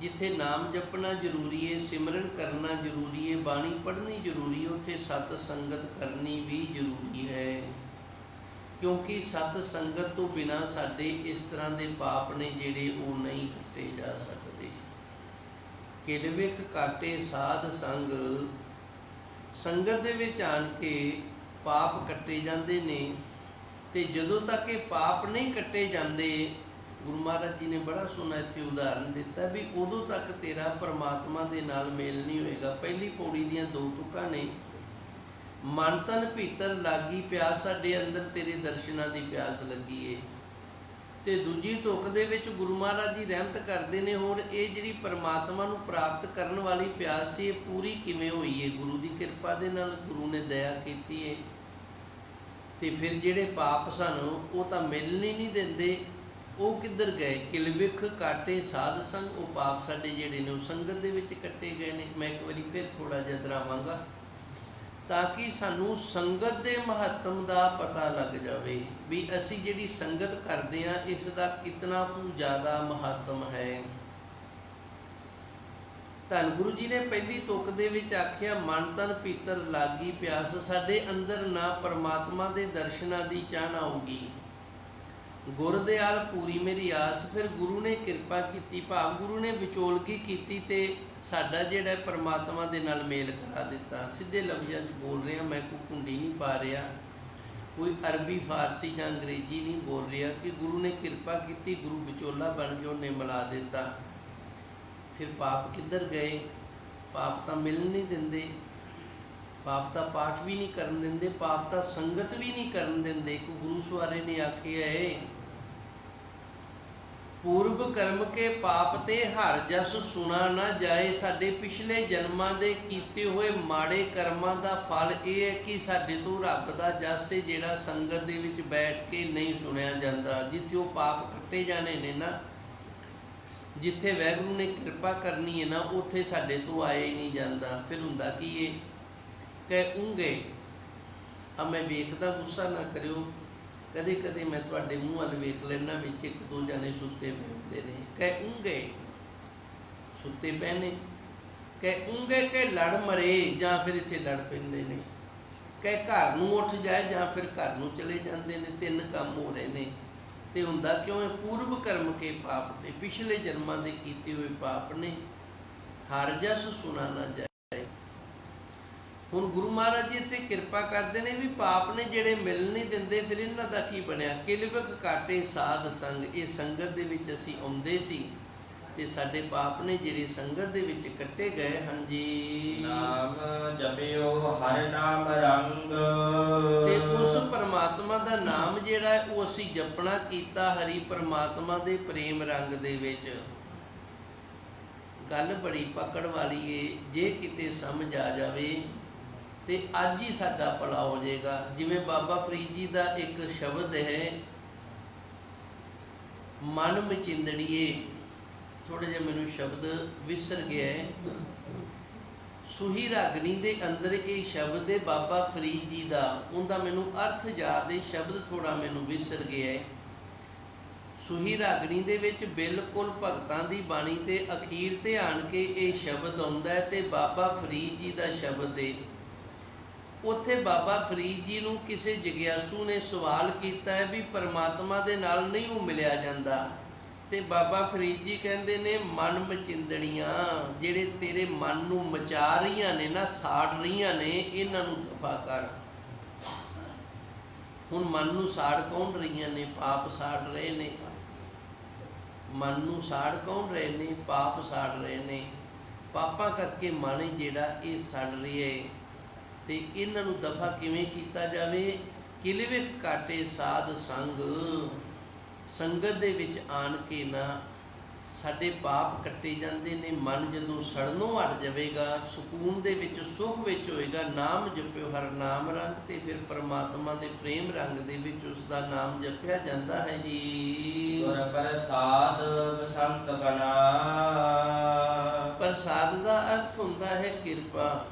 ਜਿੱਥੇ ਨਾਮ ਜਪਣਾ ਜ਼ਰੂਰੀ ਹੈ ਸਿਮਰਨ ਕਰਨਾ ਜ਼ਰੂਰੀ ਹੈ ਬਾਣੀ ਪੜ੍ਹਨੀ ਜ਼ਰੂਰੀ ਹੈ ਉੱਥੇ ਸਤ ਸੰਗਤ ਕਰਨੀ ਵੀ ਜ਼ਰੂਰੀ ਹੈ। ਕਿਉਂਕਿ ਸਤ ਸੰਗਤ ਤੋਂ ਬਿਨਾ ਸਾਡੇ ਇਸ ਤਰ੍ਹਾਂ ਦੇ ਪਾਪ ਨੇ ਜਿਹੜੇ ਉਹ ਨਹੀਂ ਕੱਟੇ ਜਾ ਸਕਦੇ। ਕਿਲਵਿਕ ਕਾਟੇ ਸਾਧ ਸੰਗ। ਸੰਗਤ ਦੇ ਵਿੱਚ ਆਣ ਕੇ ਪਾਪ ਕੱਟੇ ਜਾਂਦੇ ਨੇ ਤੇ ਜਦੋਂ ਤੱਕ ਇਹ ਪਾਪ ਨਹੀਂ ਕੱਟੇ ਜਾਂਦੇ ਗੁਰੂ ਮਹਾਰਾਜ ਜੀ ਨੇ ਬੜਾ ਸੋਹਣਾ ਇੱਥੇ ਉਦਾਹਰਨ ਦਿੱਤਾ ਵੀ ਉਦੋਂ ਤੱਕ ਤੇਰਾ ਪਰਮਾਤਮਾ ਦੇ ਨਾਲ ਮੇਲ ਨਹੀਂ ਹੋਏਗਾ। ਪਹਿਲੀ ਪੌੜੀ ਦੀਆਂ ਦੋ ਤੁਕਾਂ ਨੇ, ਮਨ ਤਨ ਭੀਤਰ ਲਾਗੀ ਪਿਆਸ ਸਾਡੇ ਅੰਦਰ ਤੇਰੇ ਦਰਸ਼ਨਾਂ ਦੀ ਪਿਆਸ ਲੱਗੀ ਏ। ਤੇ ਦੂਜੀ ਤੁਕ ਦੇ ਵਿੱਚ ਗੁਰੂ ਮਹਾਰਾਜ ਜੀ ਰਹਿਮਤ ਕਰਦੇ ਨੇ, ਹੋਰ ਇਹ ਜਿਹੜੀ ਪਰਮਾਤਮਾ ਨੂੰ ਪ੍ਰਾਪਤ ਕਰਨ ਵਾਲੀ ਪਿਆਸ ਸੀ, ਇਹ ਪੂਰੀ ਕਿਵੇਂ ਹੋਈ ਏ? ਗੁਰੂ ਦੀ ਕਿਰਪਾ ਦੇ ਨਾਲ ਗੁਰੂ ਨੇ ਦਇਆ ਕੀਤੀ ਏ। ਤੇ ਫਿਰ ਜਿਹੜੇ ਪਾਪ ਸਨ, ਉਹ ਤਾਂ ਮਿਲਣ ਹੀ ਨਹੀਂ ਦਿੰਦੇ। ਉਹ ਕਿੱਧਰ ਗਏ? ਕਿਲਵਿਖ, ਕਾਟੇ, ਸਾਧ ਸੰਗ, ਉਹ ਪਾਪ ਸਾਡੇ ਜਿਹੜੇ ਨੇ ਉਹ ਸੰਗਤ ਦੇ ਵਿੱਚ ਕੱਟੇ ਗਏ ਨੇ। ਮੈਂ ਇੱਕ ਵਾਰੀ ਫਿਰ ਥੋੜਾ ਜਿਹਾ ਦਰਾਵਾਂਗਾ ਤਾਂ ਕਿ ਸਾਨੂੰ ਸੰਗਤ ਦੇ ਮਹੱਤਵ ਦਾ ਪਤਾ ਲੱਗ ਜਾਵੇ ਵੀ ਅਸੀਂ ਜਿਹੜੀ ਸੰਗਤ ਕਰਦੇ ਆ ਇਸ ਦਾ ਕਿਤਨਾ ਕੁ ਜ਼ਿਆਦਾ ਮਹੱਤਵ ਹੈ। ਧੰਨ ਗੁਰੂ ਜੀ ਨੇ ਪਹਿਲੀ ਤੁਕ ਦੇ ਵਿੱਚ ਆਖਿਆ, ਮਨ ਤਨ ਪੀਤਰ ਲਾਗੀ ਪਿਆਸ, ਸਾਡੇ ਅੰਦਰ ਨਾ ਪਰਮਾਤਮਾ ਦੇ ਦਰਸ਼ਨਾਂ ਦੀ ਚਾਹਨਾ ਹੋਊਗੀ। ਗੁਰ ਗੁਰਦਿਆਲ ਪੂਰੀ ਮੇਰੀ ਆਸ, ਫਿਰ ਗੁਰੂ ਨੇ ਕਿਰਪਾ ਕੀਤੀ, ਭਾਵ ਗੁਰੂ ਨੇ ਵਿਚੋਲਗੀ ਕੀਤੀ ਤੇ ਸਾਡਾ ਜਿਹੜਾ ਪਰਮਾਤਮਾ ਦੇ ਨਾਲ ਮੇਲ ਕਰਾ ਦਿੱਤਾ। ਸਿੱਧੇ ਲਫ਼ਜ਼ਾਂ 'ਚ ਬੋਲ ਰਿਹਾ, ਮੈਂ ਕੋਈ ਕੁੰਡੀ ਨਹੀਂ ਪਾ ਰਿਹਾ, ਕੋਈ ਅਰਬੀ, ਫਾਰਸੀ ਜਾਂ ਅੰਗਰੇਜ਼ੀ ਨਹੀਂ ਬੋਲ ਰਿਹਾ ਕਿ ਗੁਰੂ ਨੇ ਕਿਰਪਾ ਕੀਤੀ, ਗੁਰੂ ਵਿਚੋਲਾ ਬਣ ਜੋ ਨੇ ਮਿਲਾ ਦਿੱਤਾ। ਫਿਰ ਪਾਪ ਕਿੱਧਰ ਗਏ? ਪਾਪ ਤਾਂ ਮਿਲ ਨਹੀਂ ਦਿੰਦੇ, ਪਾਪ ਦਾ ਪਾਠ ਵੀ ਨਹੀਂ ਕਰਨ ਦਿੰਦੇ, ਪਾਪ ਦਾ ਸੰਗਤ ਵੀ ਨਹੀਂ ਕਰਨ ਦਿੰਦੇ। ਕੋ ਗੁਰੂ ਸਵਾਰੇ ਨੇ ਆਖਿਆ ਏ ਪੂਰਬ ਕਰਮ ਕੇ ਪਾਪ ਤੇ ਹਰ ਜਸ ਸੁਣਾ ਨਾ ਜਾਏ। ਸਾਡੇ ਪਿਛਲੇ ਜਨਮਾਂ ਦੇ ਕੀਤੇ ਹੋਏ ਮਾੜੇ ਕਰਮਾਂ ਦਾ ਫਲ ਇਹ ਹੈ ਕਿ ਸਾਡੇ ਤੋਂ ਰੱਬ ਦਾ ਜਸ ਹੈ ਜਿਹੜਾ ਸੰਗਤ ਦੇ ਵਿੱਚ ਬੈਠ ਕੇ ਨਹੀਂ ਸੁਣਿਆ ਜਾਂਦਾ। ਜਿੱਥੇ ਉਹ ਪਾਪ ਕੱਟੇ ਜਾਣੇ ਨੇ ਨਾ, ਜਿੱਥੇ ਵੈਗੁਰੂ ਨੇ ਕਿਰਪਾ ਕਰਨੀ ਹੈ ਨਾ, ਉੱਥੇ ਸਾਡੇ ਤੋਂ ਆਏ ਨਹੀਂ ਜਾਂਦਾ। ਫਿਰ ਹੁੰਦਾ ਕੀ ਇਹ ਕਹਿ ਉਂਗੇ, ਆ ਮੈਂ ਵੇਖਦਾ ਗੁੱਸਾ ਨਾ ਕਰਿਓ ਕਦੇ ਕਦੇ ਮੈਂ ਤੁਹਾਡੇ ਮੂੰਹ ਵੱਲ ਵੇਖ ਲੈਣਾ ਵਿੱਚ ਇੱਕ ਦੋ ਜਣੇ ਸੁੱਤੇ ਪਏ ਹੁੰਦੇ ਨੇ। ਕਹਿ ਉਂਗੇ ਸੁੱਤੇ ਪਏ ਨੇ ਕਹਿ ਉਂਗੇ ਕਿ ਲੜ ਮਰੇ ਜਾਂ ਫਿਰ ਇੱਥੇ ਲੜ ਪੈਂਦੇ ਨੇ। ਕਹਿ ਘਰ ਨੂੰ ਉੱਠ ਜਾਏ ਜਾਂ ਫਿਰ ਘਰ ਨੂੰ ਚਲੇ ਜਾਂਦੇ ਨੇ। ਤਿੰਨ ਕੰਮ ਹੋ ਰਹੇ ਨੇ। ਤੇ ਹੁੰਦਾ ਕਿਉਂ ਹੈ? ਪੂਰਵ ਕਰਮ ਕੇ ਪਾਪ ਤੇ ਪਿਛਲੇ ਜਨਮਾਂ ਦੇ ਕੀਤੇ ਹੋਏ ਪਾਪ ਨੇ। ਹਰ ਜਸ ਸੁਣਾ ਨਾ ਜਾਏ। ਹੁਣ ਗੁਰੂ ਮਹਾਰਾਜ ਜੀ ਇੱਥੇ ਕਿਰਪਾ ਕਰਦੇ ਨੇ ਵੀ ਪਾਪ ਨੇ ਜਿਹੜੇ ਮਿਲ ਨਹੀਂ ਦਿੰਦੇ ਫਿਰ ਇਹਨਾਂ ਦਾ ਕੀ ਬਣਿਆ? ਕਿਲਵਕ ਕਾਟੇ ਸਾਧ ਸੰਗ ਇਹ ਸੰਗਤ ਦੇ ਵਿੱਚ ਅਸੀਂ ਆਉਂਦੇ ਸੀ ਤੇ ਸਾਡੇ ਪਾਪ ਨੇ ਜਿਹੜੇ ਸੰਗਤ ਦੇ ਵਿੱਚ ਕੱਟੇ ਗਏ ਹਨ ਜੀ। ਨਾਮ ਜਪਿਓ ਹਰ ਨਾਮ ਰੰਗ। ਤੇ ਉਸ ਪਰਮਾਤਮਾ ਦਾ ਨਾਮ ਜਿਹੜਾ ਹੈ ਉਹ ਅਸੀਂ ਜਪਣਾ ਕੀਤਾ ਹਰੀ ਪਰਮਾਤਮਾ ਦੇ ਪ੍ਰੇਮ ਰੰਗ ਦੇ ਵਿੱਚ। ਗੱਲ ਬੜੀ ਪਕੜ ਵਾਲੀ ਏ ਜੇ ਕਿਤੇ ਸਮਝ ਆ ਜਾਵੇ ਤੇ ਅੱਜ ਹੀ ਸਾਡਾ ਭਲਾ ਹੋ ਜਾਏਗਾ। ਜਿਵੇਂ ਬਾਬਾ ਫਰੀਦ ਜੀ ਦਾ ਇੱਕ ਸ਼ਬਦ ਹੈ, ਮਨ ਮਚਿੰਦੜੀਏ। ਥੋੜਾ ਜਿਹਾ ਮੈਨੂੰ ਸ਼ਬਦ ਵਿਸਰ ਗਿਆ ਹੈ। ਸੁਹੀ ਰਾਗਣੀ ਦੇ ਅੰਦਰ ਇਹ ਸ਼ਬਦ ਹੈ ਬਾਬਾ ਫਰੀਦ ਜੀ ਦਾ। ਉਹਦਾ ਮੈਨੂੰ ਅਰਥ ਯਾਦ ਹੈ, ਸ਼ਬਦ ਥੋੜਾ ਮੈਨੂੰ ਵਿਸਰ ਗਿਆ ਹੈ। ਸੁਹੀ ਰਾਗਣੀ ਦੇ ਵਿੱਚ ਬਿਲਕੁਲ ਭਗਤਾਂ ਦੀ ਬਾਣੀ ਤੇ ਅਖੀਰ ਤੇ ਆਣ ਕੇ ਇਹ ਸ਼ਬਦ ਆਉਂਦਾ ਹੈ ਤੇ ਬਾਬਾ ਫਰੀਦ ਜੀ ਦਾ ਸ਼ਬਦ ਹੈ। ਉੱਥੇ ਬਾਬਾ ਫਰੀਦ ਜੀ ਨੂੰ ਕਿਸੇ ਜਗਿਆਸੂ ਨੇ ਸਵਾਲ ਕੀਤਾ ਹੈ ਵੀ ਪਰਮਾਤਮਾ ਦੇ ਨਾਲ ਨਹੀਂ ਉਹ ਮਿਲਿਆ ਜਾਂਦਾ। ਤੇ ਬਾਬਾ ਫਰੀਦ ਜੀ ਕਹਿੰਦੇ ਨੇ, ਮਨ ਮਚਿੰਦੜੀਆਂ, ਜਿਹੜੇ ਤੇਰੇ ਮਨ ਨੂੰ ਮਚਾ ਰਹੀਆਂ ਨੇ ਨਾ, ਸਾੜ ਰਹੀਆਂ ਨੇ, ਇਹਨਾਂ ਨੂੰ ਦਫਾ ਕਰ। ਹੁਣ ਮਨ ਨੂੰ ਸਾੜ ਕੌਣ ਰਹੀਆਂ ਨੇ? ਪਾਪ ਸਾੜ ਰਹੇ ਨੇ। ਮਨ ਨੂੰ ਸਾੜ ਕੌਣ ਰਹੇ ਨੇ? ਪਾਪ ਸਾੜ ਰਹੇ ਨੇ। ਪਾਪਾਂ ਕਰਕੇ ਮਨ ਜਿਹੜਾ ਇਹ ਸੜ ਰਿਹਾ ਹੈ ਤੇ ਇਹਨਾਂ ਨੂੰ ਦਫਾ ਕਿਵੇਂ ਕੀਤਾ ਜਾਵੇ? ਕਿਲਵਿਕ ਕਾਟੇ ਸਾਧ ਸੰਗ। ਸੰਗਤ ਦੇ ਵਿੱਚ ਆਣ ਕੇ ਨਾ ਸਾਡੇ ਪਾਪ ਕੱਟੇ ਜਾਂਦੇ ਨੇ ਮਨ ਜਦੋਂ ਸੜਨੋਂ ਹਟ ਜਾਵੇਗਾ ਸਕੂਨ ਦੇ ਵਿੱਚ ਸੁਖ ਵਿੱਚ ਹੋਏਗਾ ਨਾਮ ਜਪਿਓ ਹਰ ਨਾਮ ਰੰਗ ਤੇ ਫਿਰ ਪਰਮਾਤਮਾ ਦੇ ਪ੍ਰੇਮ ਰੰਗ ਦੇ ਵਿੱਚ ਉਸ ਦਾ ਨਾਮ ਜਪਿਆ ਜਾਂਦਾ ਹੈ ਜੀ। ਗੁਰ ਪ੍ਰਸਾਦ ਬਸੰਤ ਬਨਾ ਪ੍ਰਸਾਦ ਦਾ ਅਰਥ ਹੁੰਦਾ ਹੈ ਕਿਰਪਾ।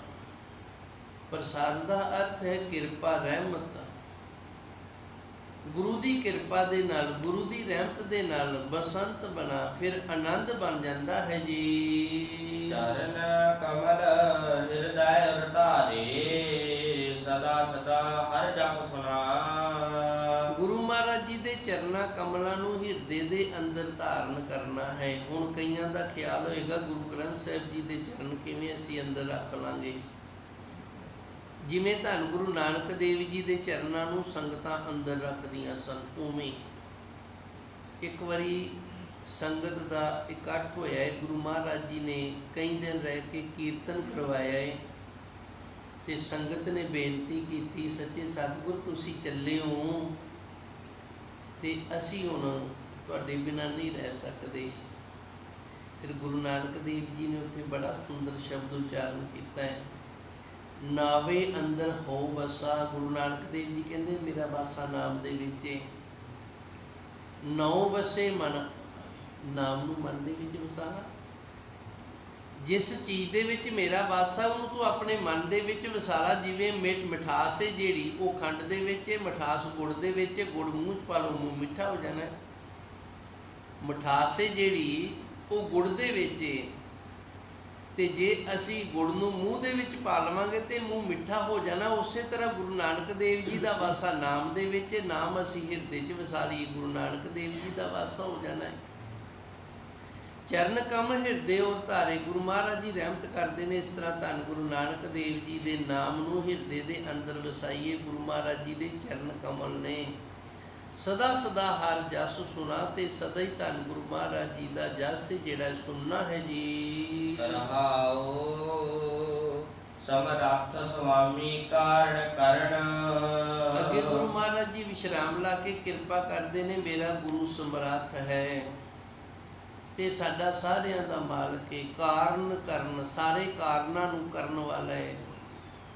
ਪ੍ਰਸਾਦ ਦਾ ਅਰਥ ਹੈ ਕਿਰਪਾ ਰਹਿਮਤ। ਗੁਰੂ ਦੀ ਕਿਰਪਾ ਦੇ ਨਾਲ ਗੁਰੂ ਦੀ ਰਹਿਮਤ ਦੇ ਨਾਲ ਬਸੰਤ ਬਣਾ ਫਿਰ ਆਨੰਦ ਬਣ ਜਾਂਦਾ ਹੈ ਜੀ। ਚਰਨ ਕਮਲ ਹਿਰਦੈ ਰਤਾਰੇ ਸਦਾ ਸਦਾ ਹਰ ਜਸ ਸੁਨਾ ਗੁਰੂ ਮਹਾਰਾਜ ਜੀ ਦੇ ਚਰਨਾਂ ਕਮਲਾਂ ਨੂੰ ਹਿਰਦੇ ਦੇ ਅੰਦਰ ਧਾਰਨ ਕਰਨਾ ਹੈ। ਹੁਣ ਕਈਆਂ ਦਾ ਖਿਆਲ ਹੋਏਗਾ ਗੁਰੂ ਗ੍ਰੰਥ ਸਾਹਿਬ ਜੀ ਦੇ ਚਰਨ ਕਿਵੇਂ ਅਸੀਂ ਅੰਦਰ ਰੱਖ ਲਾਂਗੇ? ਜਿਵੇਂ ਧੰਨ ਗੁਰੂ ਨਾਨਕ ਦੇਵ ਜੀ ਦੇ ਚਰਨਾਂ ਨੂੰ ਸੰਗਤਾਂ ਅੰਦਰ ਰੱਖਦੀਆਂ ਸਨ, ਉਵੇਂ ਇੱਕ ਵਾਰੀ ਸੰਗਤ ਦਾ ਇਕੱਠ ਹੋਇਆ ਹੈ, ਗੁਰੂ ਮਹਾਰਾਜ ਜੀ ਨੇ ਕਈ ਦਿਨ ਰਹਿ ਕੇ ਕੀਰਤਨ ਕਰਵਾਇਆ ਹੈ ਤੇ ਸੰਗਤ ਨੇ ਬੇਨਤੀ ਕੀਤੀ, ਸੱਚੇ ਸਤਿਗੁਰ, ਤੁਸੀਂ ਚੱਲੇ ਹੋ ਤੇ ਅਸੀਂ ਹੁਣ ਤੁਹਾਡੇ ਬਿਨਾਂ ਨਹੀਂ ਰਹਿ ਸਕਦੇ। ਫਿਰ ਗੁਰੂ ਨਾਨਕ ਦੇਵ ਜੀ ਨੇ ਉੱਥੇ ਬੜਾ ਸੁੰਦਰ ਸ਼ਬਦ ਉਚਾਰਨ ਕੀਤਾ ਹੈ। ਨਾਵੇ ਅੰਦਰ ਹੋ ਵਸਾ, ਗੁਰੂ ਨਾਨਕ ਦੇਵ ਜੀ ਕਹਿੰਦੇ, ਮੇਰਾ ਬਾਸਾ ਨਾਮ ਦੇ ਵਿੱਚ ਹੈ ਨੌ ਵਸੇ ਮਨ, ਨਾਮ ਨੂੰ ਮਨ ਦੇ ਵਿੱਚ ਵਸਾਣਾ ਜਿਸ ਚੀਜ਼ ਦੇ ਵਿੱਚ ਮੇਰਾ ਵਾਸਾ, ਉਹਨੂੰ ਤੂੰ ਆਪਣੇ ਮਨ ਦੇ ਵਿੱਚ ਵਸਾਲਾ। ਜਿਵੇਂ ਮਿ- ਮਿਠਾਸ ਹੈ ਜਿਹੜੀ, ਉਹ ਖੰਡ ਦੇ ਵਿੱਚ ਹੈ ਮਿਠਾਸ ਗੁੜ ਦੇ ਵਿੱਚ ਹੈ ਗੁੜ ਮੂੰਹ 'ਚ ਪਾ ਲਓ, ਮੂੰਹ ਮਿੱਠਾ ਹੋ ਜਾਣਾ। ਹੈ ਮਿਠਾਸ ਹੈ ਜਿਹੜੀ, ਉਹ ਗੁੜ ਦੇ ਵਿੱਚ ਹੈ ਤੇ ਜੇ ਅਸੀਂ ਗੁੜ ਨੂੰ ਮੂੰਹ ਦੇ ਵਿੱਚ ਪਾ ਲਵਾਂਗੇ ਤੇ ਮੂੰਹ ਮਿੱਠਾ ਹੋ ਜਾਣਾ, ਉਸੇ ਤਰ੍ਹਾਂ ਗੁਰੂ ਨਾਨਕ ਦੇਵ ਜੀ ਦਾ ਵਾਸਾ ਨਾਮ ਦੇ ਵਿੱਚ, ਨਾਮ ਅਸੀਂ ਹਿਰਦੇ 'ਚ ਵਸਾ ਲਈਏ, ਗੁਰੂ ਨਾਨਕ ਦੇਵ ਜੀ ਦਾ ਵਾਸਾ ਹੋ ਜਾਣਾ ਹੈ। ਚਰਨ ਕਮ ਹਿਰਦੇ ਔਰ ਧਾਰੇ, ਗੁਰੂ ਮਹਾਰਾਜ ਜੀ ਰਹਿਮਤ ਕਰਦੇ ਨੇ ਇਸ ਤਰ੍ਹਾਂ ਧੰਨ ਗੁਰੂ ਨਾਨਕ ਦੇਵ ਜੀ ਦੇ ਨਾਮ ਨੂੰ ਹਿਰਦੇ ਦੇ ਅੰਦਰ ਵਸਾਈਏ, ਗੁਰੂ ਮਹਾਰਾਜ ਜੀ ਦੇ ਚਰਨ ਕਮਲ ਨੇ। ਸਦਾ ਸਦਾ ਹਰ ਜਸ ਸੁਣਾ ਤੇ ਸਦਾ ਹੀ ਧੰਨ ਗੁਰੂ ਮਹਾਰਾਜ ਜੀ ਦਾ ਜਸ ਜਿਹੜਾ ਸੁਣਨਾ ਹੈ ਜੀ। ਰਹਾਉ ਸਮਰੱਥ ਸੁਆਮੀ ਕਾਰਣ ਕਰਨ। ਅੱਗੇ ਗੁਰੂ ਮਹਾਰਾਜ ਜੀ ਵਿਸ਼ਰਾਮ ਲਾ ਕੇ ਕਿਰਪਾ ਕਰਦੇ ਨੇ ਮੇਰਾ ਗੁਰੂ ਸਮਰੱਥ ਹੈ। ਤੇ ਸਾਡਾ ਸਾਰਿਆਂ ਦਾ ਮਾਲਕ ਹੈ ਕਾਰਨ ਕਰਨ ਸਾਰੇ ਕਾਰਨਾਂ ਨੂੰ ਕਰਨ ਵਾਲਾ ਹੈ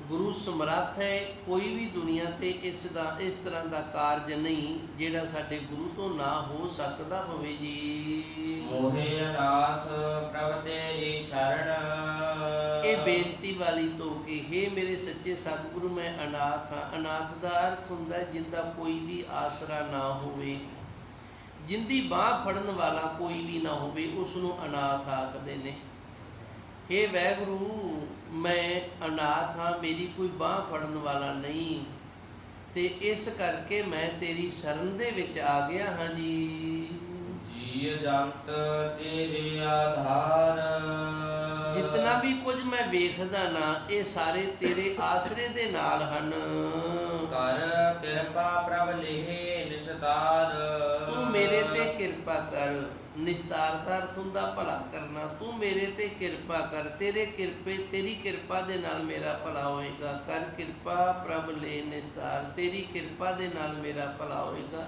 ਗੁਰੂ ਸਮਰੱਥ ਹੈ ਕੋਈ ਵੀ ਦੁਨੀਆ ਤੇ ਇਸ ਦਾ ਇਸ ਤਰ੍ਹਾਂ ਦਾ ਕਾਰਜ ਨਹੀਂ ਜਿਹੜਾ ਸਾਡੇ ਗੁਰੂ ਤੋਂ ਨਾ ਹੋ ਸਕਦਾ ਹੋਵੇ ਜੀ। ਮੋਹਿ ਅਨਾਥ ਪ੍ਰਭ ਤੇਰੀ ਸ਼ਰਨ। ਇਹ ਬੇਨਤੀ ਵਾਲੀ ਤੋਂ ਕਿ हे ਮੇਰੇ ਸੱਚੇ ਸਤਿਗੁਰੂ ਮੈਂ ਅਨਾਥ ਹਾਂ। ਅਨਾਥ ਦਾ ਅਰਥ ਹੁੰਦਾ ਜਿੰਦਾ ਕੋਈ ਵੀ ਆਸਰਾ ਨਾ ਹੋਵੇ। ਜਿੰਦੀ ਬਾਹ ਫੜਨ ਵਾਲਾ ਕੋਈ ਵੀ ਨਾ ਹੋਵੇ ਉਸ ਨੂੰ ਅਨਾਥ ਆਖਦੇ ਨੇ। हे ਵੈਗੁਰੂ ਮੈਂ ਅਨਾਥ ਹਾਂ ਮੇਰੀ ਕੋਈ ਬਾਹ ਫੜਨ ਵਾਲਾ ਨਹੀਂ। ਤੇ ਇਸ ਕਰਕੇ ਮੈਂ ਤੇਰੀ ਸ਼ਰਨ ਦੇ ਵਿੱਚ ਆ ਗਿਆ ਹਾਂ ਜੀ। ਜੀ ਜੰਤ ਤੇਰੇ ਆਧਾਰ। ਜਿਤਨਾ ਵੀ ਕੁਝ ਮੈਂ ਵੇਖਦਾ ਨਾ ਇਹ ਸਾਰੇ ਤੇਰੇ ਆਸਰੇ ਦੇ ਨਾਲ ਹਨ। ਕਰ ਕਿਰਪਾ ਪ੍ਰਭ ਲਿਹੇ ਨਿਸਤਾਰ। ਤੂੰ ਮੇਰੇ ਕਿਰਪਾ ਕਰ ਨਿਸਤਾਰ ਦਾ ਭਲਾ ਕਰਨਾ। ਤੂੰ ਮੇਰੇ ਤੇ ਕਿਰਪਾ ਕਰ, ਤੇਰੇ ਕਿਰਪੇ, ਤੇਰੀ ਕਿਰਪਾ ਦੇ ਨਾਲ ਮੇਰਾ ਭਲਾ ਹੋਏਗਾ। ਕਰ ਕਿਰਪਾ, ਪ੍ਰਭ ਲੈ ਨਿਸਤਾਰ, ਤੇਰੀ ਕਿਰਪਾ ਦੇ ਨਾਲ ਮੇਰਾ ਭਲਾ ਹੋਏਗਾ।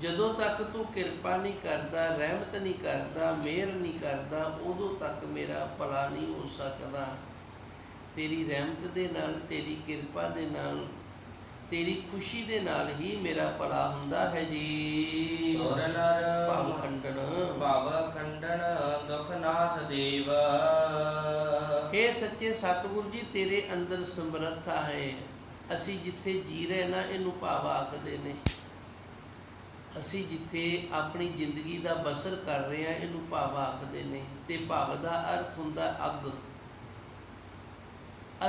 ਜਦੋਂ ਤੱਕ ਤੂੰ ਕਿਰਪਾ ਨਹੀਂ ਕਰਦਾ, ਰਹਿਮਤ ਨਹੀਂ ਕਰਦਾ, ਮਿਹਰ ਨਹੀਂ ਕਰਦਾ, ਉਦੋਂ ਤੱਕ ਮੇਰਾ ਭਲਾ ਨਹੀਂ ਹੋ ਸਕਦਾ। ਤੇਰੀ ਰਹਿਮਤ ਦੇ ਨਾਲ, ਤੇਰੀ ਕਿਰਪਾ ਦੇ ਨਾਲ ਤੇਰੀ ਖੁਸ਼ੀ ਦੇ ਨਾਲ ਹੀ ਮੇਰਾ ਭਲਾ ਹੁੰਦਾ ਹੈ ਜੀ। ਸੁਰ ਨਰ ਭਵ ਖੰਡਨ। ਭਵ ਖੰਡਨ ਦੁਖ ਨਾਸ ਦੇਵ। ਇਹ ਸੱਚੇ ਸਤਿਗੁਰੂ ਜੀ ਤੇਰੇ ਅੰਦਰ ਸਮਰੱਥਾ ਹੈ। ਅਸੀਂ ਜਿੱਥੇ ਜੀ ਰਹੇ ਨਾ ਇਹਨੂੰ ਭਾਵ ਆਖਦੇ ਨੇ। ਅਸੀਂ ਜਿੱਥੇ ਆਪਣੀ ਜ਼ਿੰਦਗੀ ਦਾ ਬਸਰ ਕਰ ਰਹੇ ਹਾਂ ਇਹਨੂੰ ਭਾਵ ਆਖਦੇ ਨੇ। ਤੇ ਭਾਵ ਦਾ ਅਰਥ ਹੁੰਦਾ ਅੱਗ।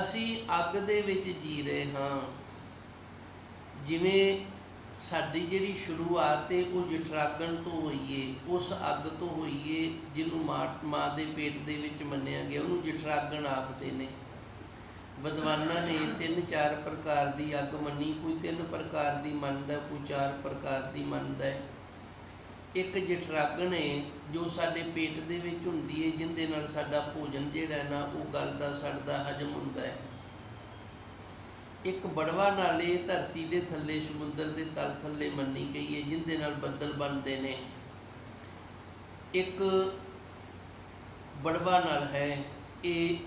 ਅਸੀਂ ਅੱਗ ਦੇ ਵਿੱਚ ਜੀ ਰਹੇ ਹਾਂ। ਜਿਵੇਂ ਸਾਡੀ ਜਿਹੜੀ ਸ਼ੁਰੂਆਤ ਹੈ ਉਹ ਜਠਰਾਗਣ ਤੋਂ ਹੋਈ ਏ ਉਸ ਅੱਗ ਤੋਂ ਹੋਈ ਏ ਜਿਹਨੂੰ ਮਾਂ ਮਾਂ ਦੇ ਪੇਟ ਦੇ ਵਿੱਚ ਮੰਨਿਆ ਗਿਆ, ਉਹਨੂੰ ਜਠਰਾਗਣ ਆਖਦੇ ਨੇ। ਵਿਦਵਾਨਾਂ ਨੇ ਤਿੰਨ ਚਾਰ ਪ੍ਰਕਾਰ ਦੀ ਅੱਗ ਮੰਨੀ, ਕੋਈ ਤਿੰਨ ਪ੍ਰਕਾਰ ਦੀ ਮੰਨਦਾ, ਕੋਈ ਚਾਰ ਪ੍ਰਕਾਰ ਦੀ ਮੰਨਦਾ। ਇੱਕ ਜਠਰਾਗਣ ਹੈ ਜੋ ਸਾਡੇ ਪੇਟ ਦੇ ਵਿੱਚ ਹੁੰਦੀ ਹੈ ਜਿੰਦੇ ਨਾਲ ਸਾਡਾ ਭੋਜਨ ਜਿਹੜਾ ਨਾ, ਉਹ ਗਲਦਾ, ਸੜਦਾ, ਹਜਮ ਹੁੰਦਾ ਹੈ ਇੱਕ ਬੜਵਾ ਨਾਲੇ ਧਰਤੀ ਦੇ ਥੱਲੇ, ਸਮੁੰਦਰ ਦੇ ਤਲ ਥੱਲੇ ਮੰਨੀ ਗਈ ਹੈ, ਜਿੰਦੇ ਨਾਲ ਬੱਦਲ ਬਣਦੇ ਨੇ। ਇੱਕ ਬੜਵਾ ਨਾਲ ਹੈ, ਇਹ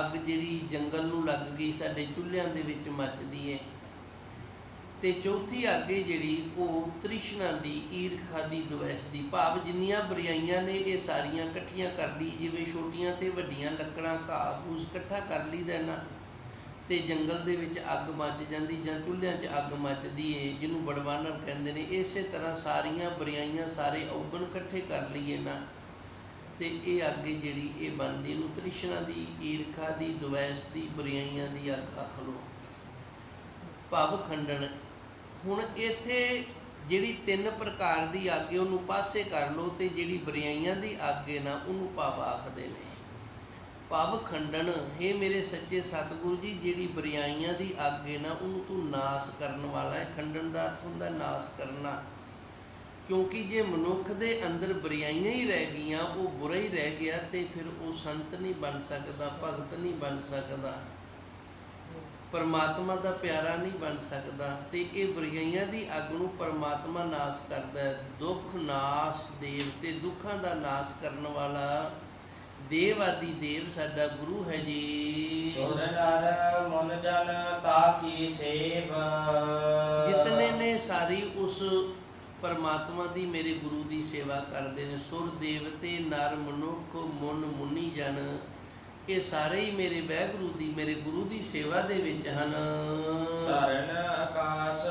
ਅੱਗ ਜਿਹੜੀ ਜੰਗਲ ਨੂੰ ਲੱਗ ਗਈ, ਸਾਡੇ ਚੁੱਲ੍ਹਿਆਂ ਦੇ ਵਿੱਚ ਮੱਚਦੀ ਹੈ। ਤੇ ਚੌਥੀ ਅੱਗ ਹੈ ਜਿਹੜੀ, ਉਹ ਤ੍ਰਿਸ਼ਨਾ ਦੀ, ਈਰਖਾ ਦੀ ਦੁਐਸ ਦੀ, ਭਾਵ ਜਿੰਨੀਆਂ ਬੁਰਾਈਆਂ ਨੇ, ਇਹ ਸਾਰੀਆਂ ਇਕੱਠੀਆਂ ਕਰ ਲਈ, ਜਿਵੇਂ ਛੋਟੀਆਂ ਤੇ ਵੱਡੀਆਂ ਲੱਕੜਾਂ ਘਾਹ ਫੂਸ ਇਕੱਠਾ ਕਰ ਲਈਦਾ ਨਾ ਤੇ ਜੰਗਲ ਦੇ ਵਿੱਚ ਅੱਗ ਮੱਚ ਜਾਂਦੀ ਜਾਂ ਚੁੱਲ੍ਹਿਆਂ 'ਚ ਅੱਗ ਮੱਚਦੀ ਏ, ਜਿਹਨੂੰ ਬੜਵਾਨਰ ਕਹਿੰਦੇ ਨੇ, ਇਸੇ ਤਰ੍ਹਾਂ ਸਾਰੀਆਂ ਬੁਰਾਈਆਂ ਸਾਰੇ ਔਗਣ ਇਕੱਠੇ ਕਰ ਲਈਏ ਨਾ। ਤੇ ਇਹ ਅੱਗ ਜਿਹੜੀ, ਇਹ ਬਣਦੀ ਨੂੰ ਤ੍ਰਿਸ਼ਨਾ ਦੀ, ਈਰਖਾ ਦੀ, ਦੁਵੈਸ ਦੀ ਬੁਰਾਈਆਂ ਦੀ ਅੱਗ ਆਖ ਲਓ ਭਵ ਖੰਡਨ, ਹੁਣ ਇੱਥੇ ਜਿਹੜੀ ਤਿੰਨ ਪ੍ਰਕਾਰ ਦੀ ਅੱਗ ਉਹਨੂੰ ਪਾਸੇ ਕਰ ਲਓ ਤੇ ਜਿਹੜੀ ਬੁਰਾਈਆਂ ਦੀ ਅੱਗ ਨਾ, ਉਹਨੂੰ ਭਵ ਆਖਦੇ ਨੇ। ਭਵ ਖੰਡਨ, ਹੈ ਮੇਰੇ ਸੱਚੇ ਸਤਿਗੁਰੂ ਜੀ, ਜਿਹੜੀ ਬੁਰਾਈਆਂ ਦੀ ਅੱਗ ਹੈ ਨਾ, ਉਹਨੂੰ ਤੂੰ ਨਾਸ ਕਰਨ ਵਾਲਾ ਹੈ। ਖੰਡਨ ਦਾ ਅਰਥ ਹੁੰਦਾ ਨਾਸ ਕਰਨਾ। ਕਿਉਂਕਿ ਜੇ ਮਨੁੱਖ ਦੇ ਅੰਦਰ ਬਰਿਆਈਆਂ ਹੀ ਰਹਿ ਗਈਆਂ, ਉਹ ਬੁਰਾ ਹੀ ਰਹਿ ਗਿਆ ਤੇ ਫਿਰ ਉਹ ਸੰਤ ਨਹੀਂ ਬਣ ਸਕਦਾ, ਭਗਤ ਨਹੀਂ ਬਣ ਸਕਦਾ। ਪਰਮਾਤਮਾ ਦਾ ਪਿਆਰਾ ਨਹੀਂ ਬਣ ਸਕਦਾ ਤੇ ਇਹ ਬੁਰਾਈਆਂ ਦੀ ਅੱਗ ਨੂੰ ਪਰਮਾਤਮਾ ਨਾਸ ਕਰਦਾ ਹੈ। ਦੁੱਖ ਨਾਸ ਦੇਵ ਤੇ ਦੁੱਖਾਂ ਦਾ ਨਾਸ ਕਰਨ ਵਾਲਾ ਦੇਵ ਆਦੀ ਦੇਵ ਸਾਡਾ ਗੁਰੂ ਹੈ ਜੀ। ਸੁਰ ਨਰ ਮਨ ਜਨ ਤਾਕੀ ਸੇਵ। ਜਿਤਨੇ ਨੇ ਸਾਰੀ ਉਸ ਪਰਮਾਤਮਾ ਦੀ ਮੇਰੇ ਗੁਰੂ ਦੀ ਸੇਵਾ ਕਰਦੇ ਨੇ ਸੁਰ ਦੇਵਤੇ ਨਰ ਮਨੁੱਖ ਮੁਨ ਮੁਨੀ ਜਨ ਇਹ ਸਾਰੇ ਹੀ ਮੇਰੇ ਵਾਹਿਗੁਰੂ ਦੀ ਮੇਰੇ ਗੁਰੂ ਦੀ ਸੇਵਾ ਦੇ ਵਿੱਚ ਹਨ। ਧਰਨ ਆਕਾਸ਼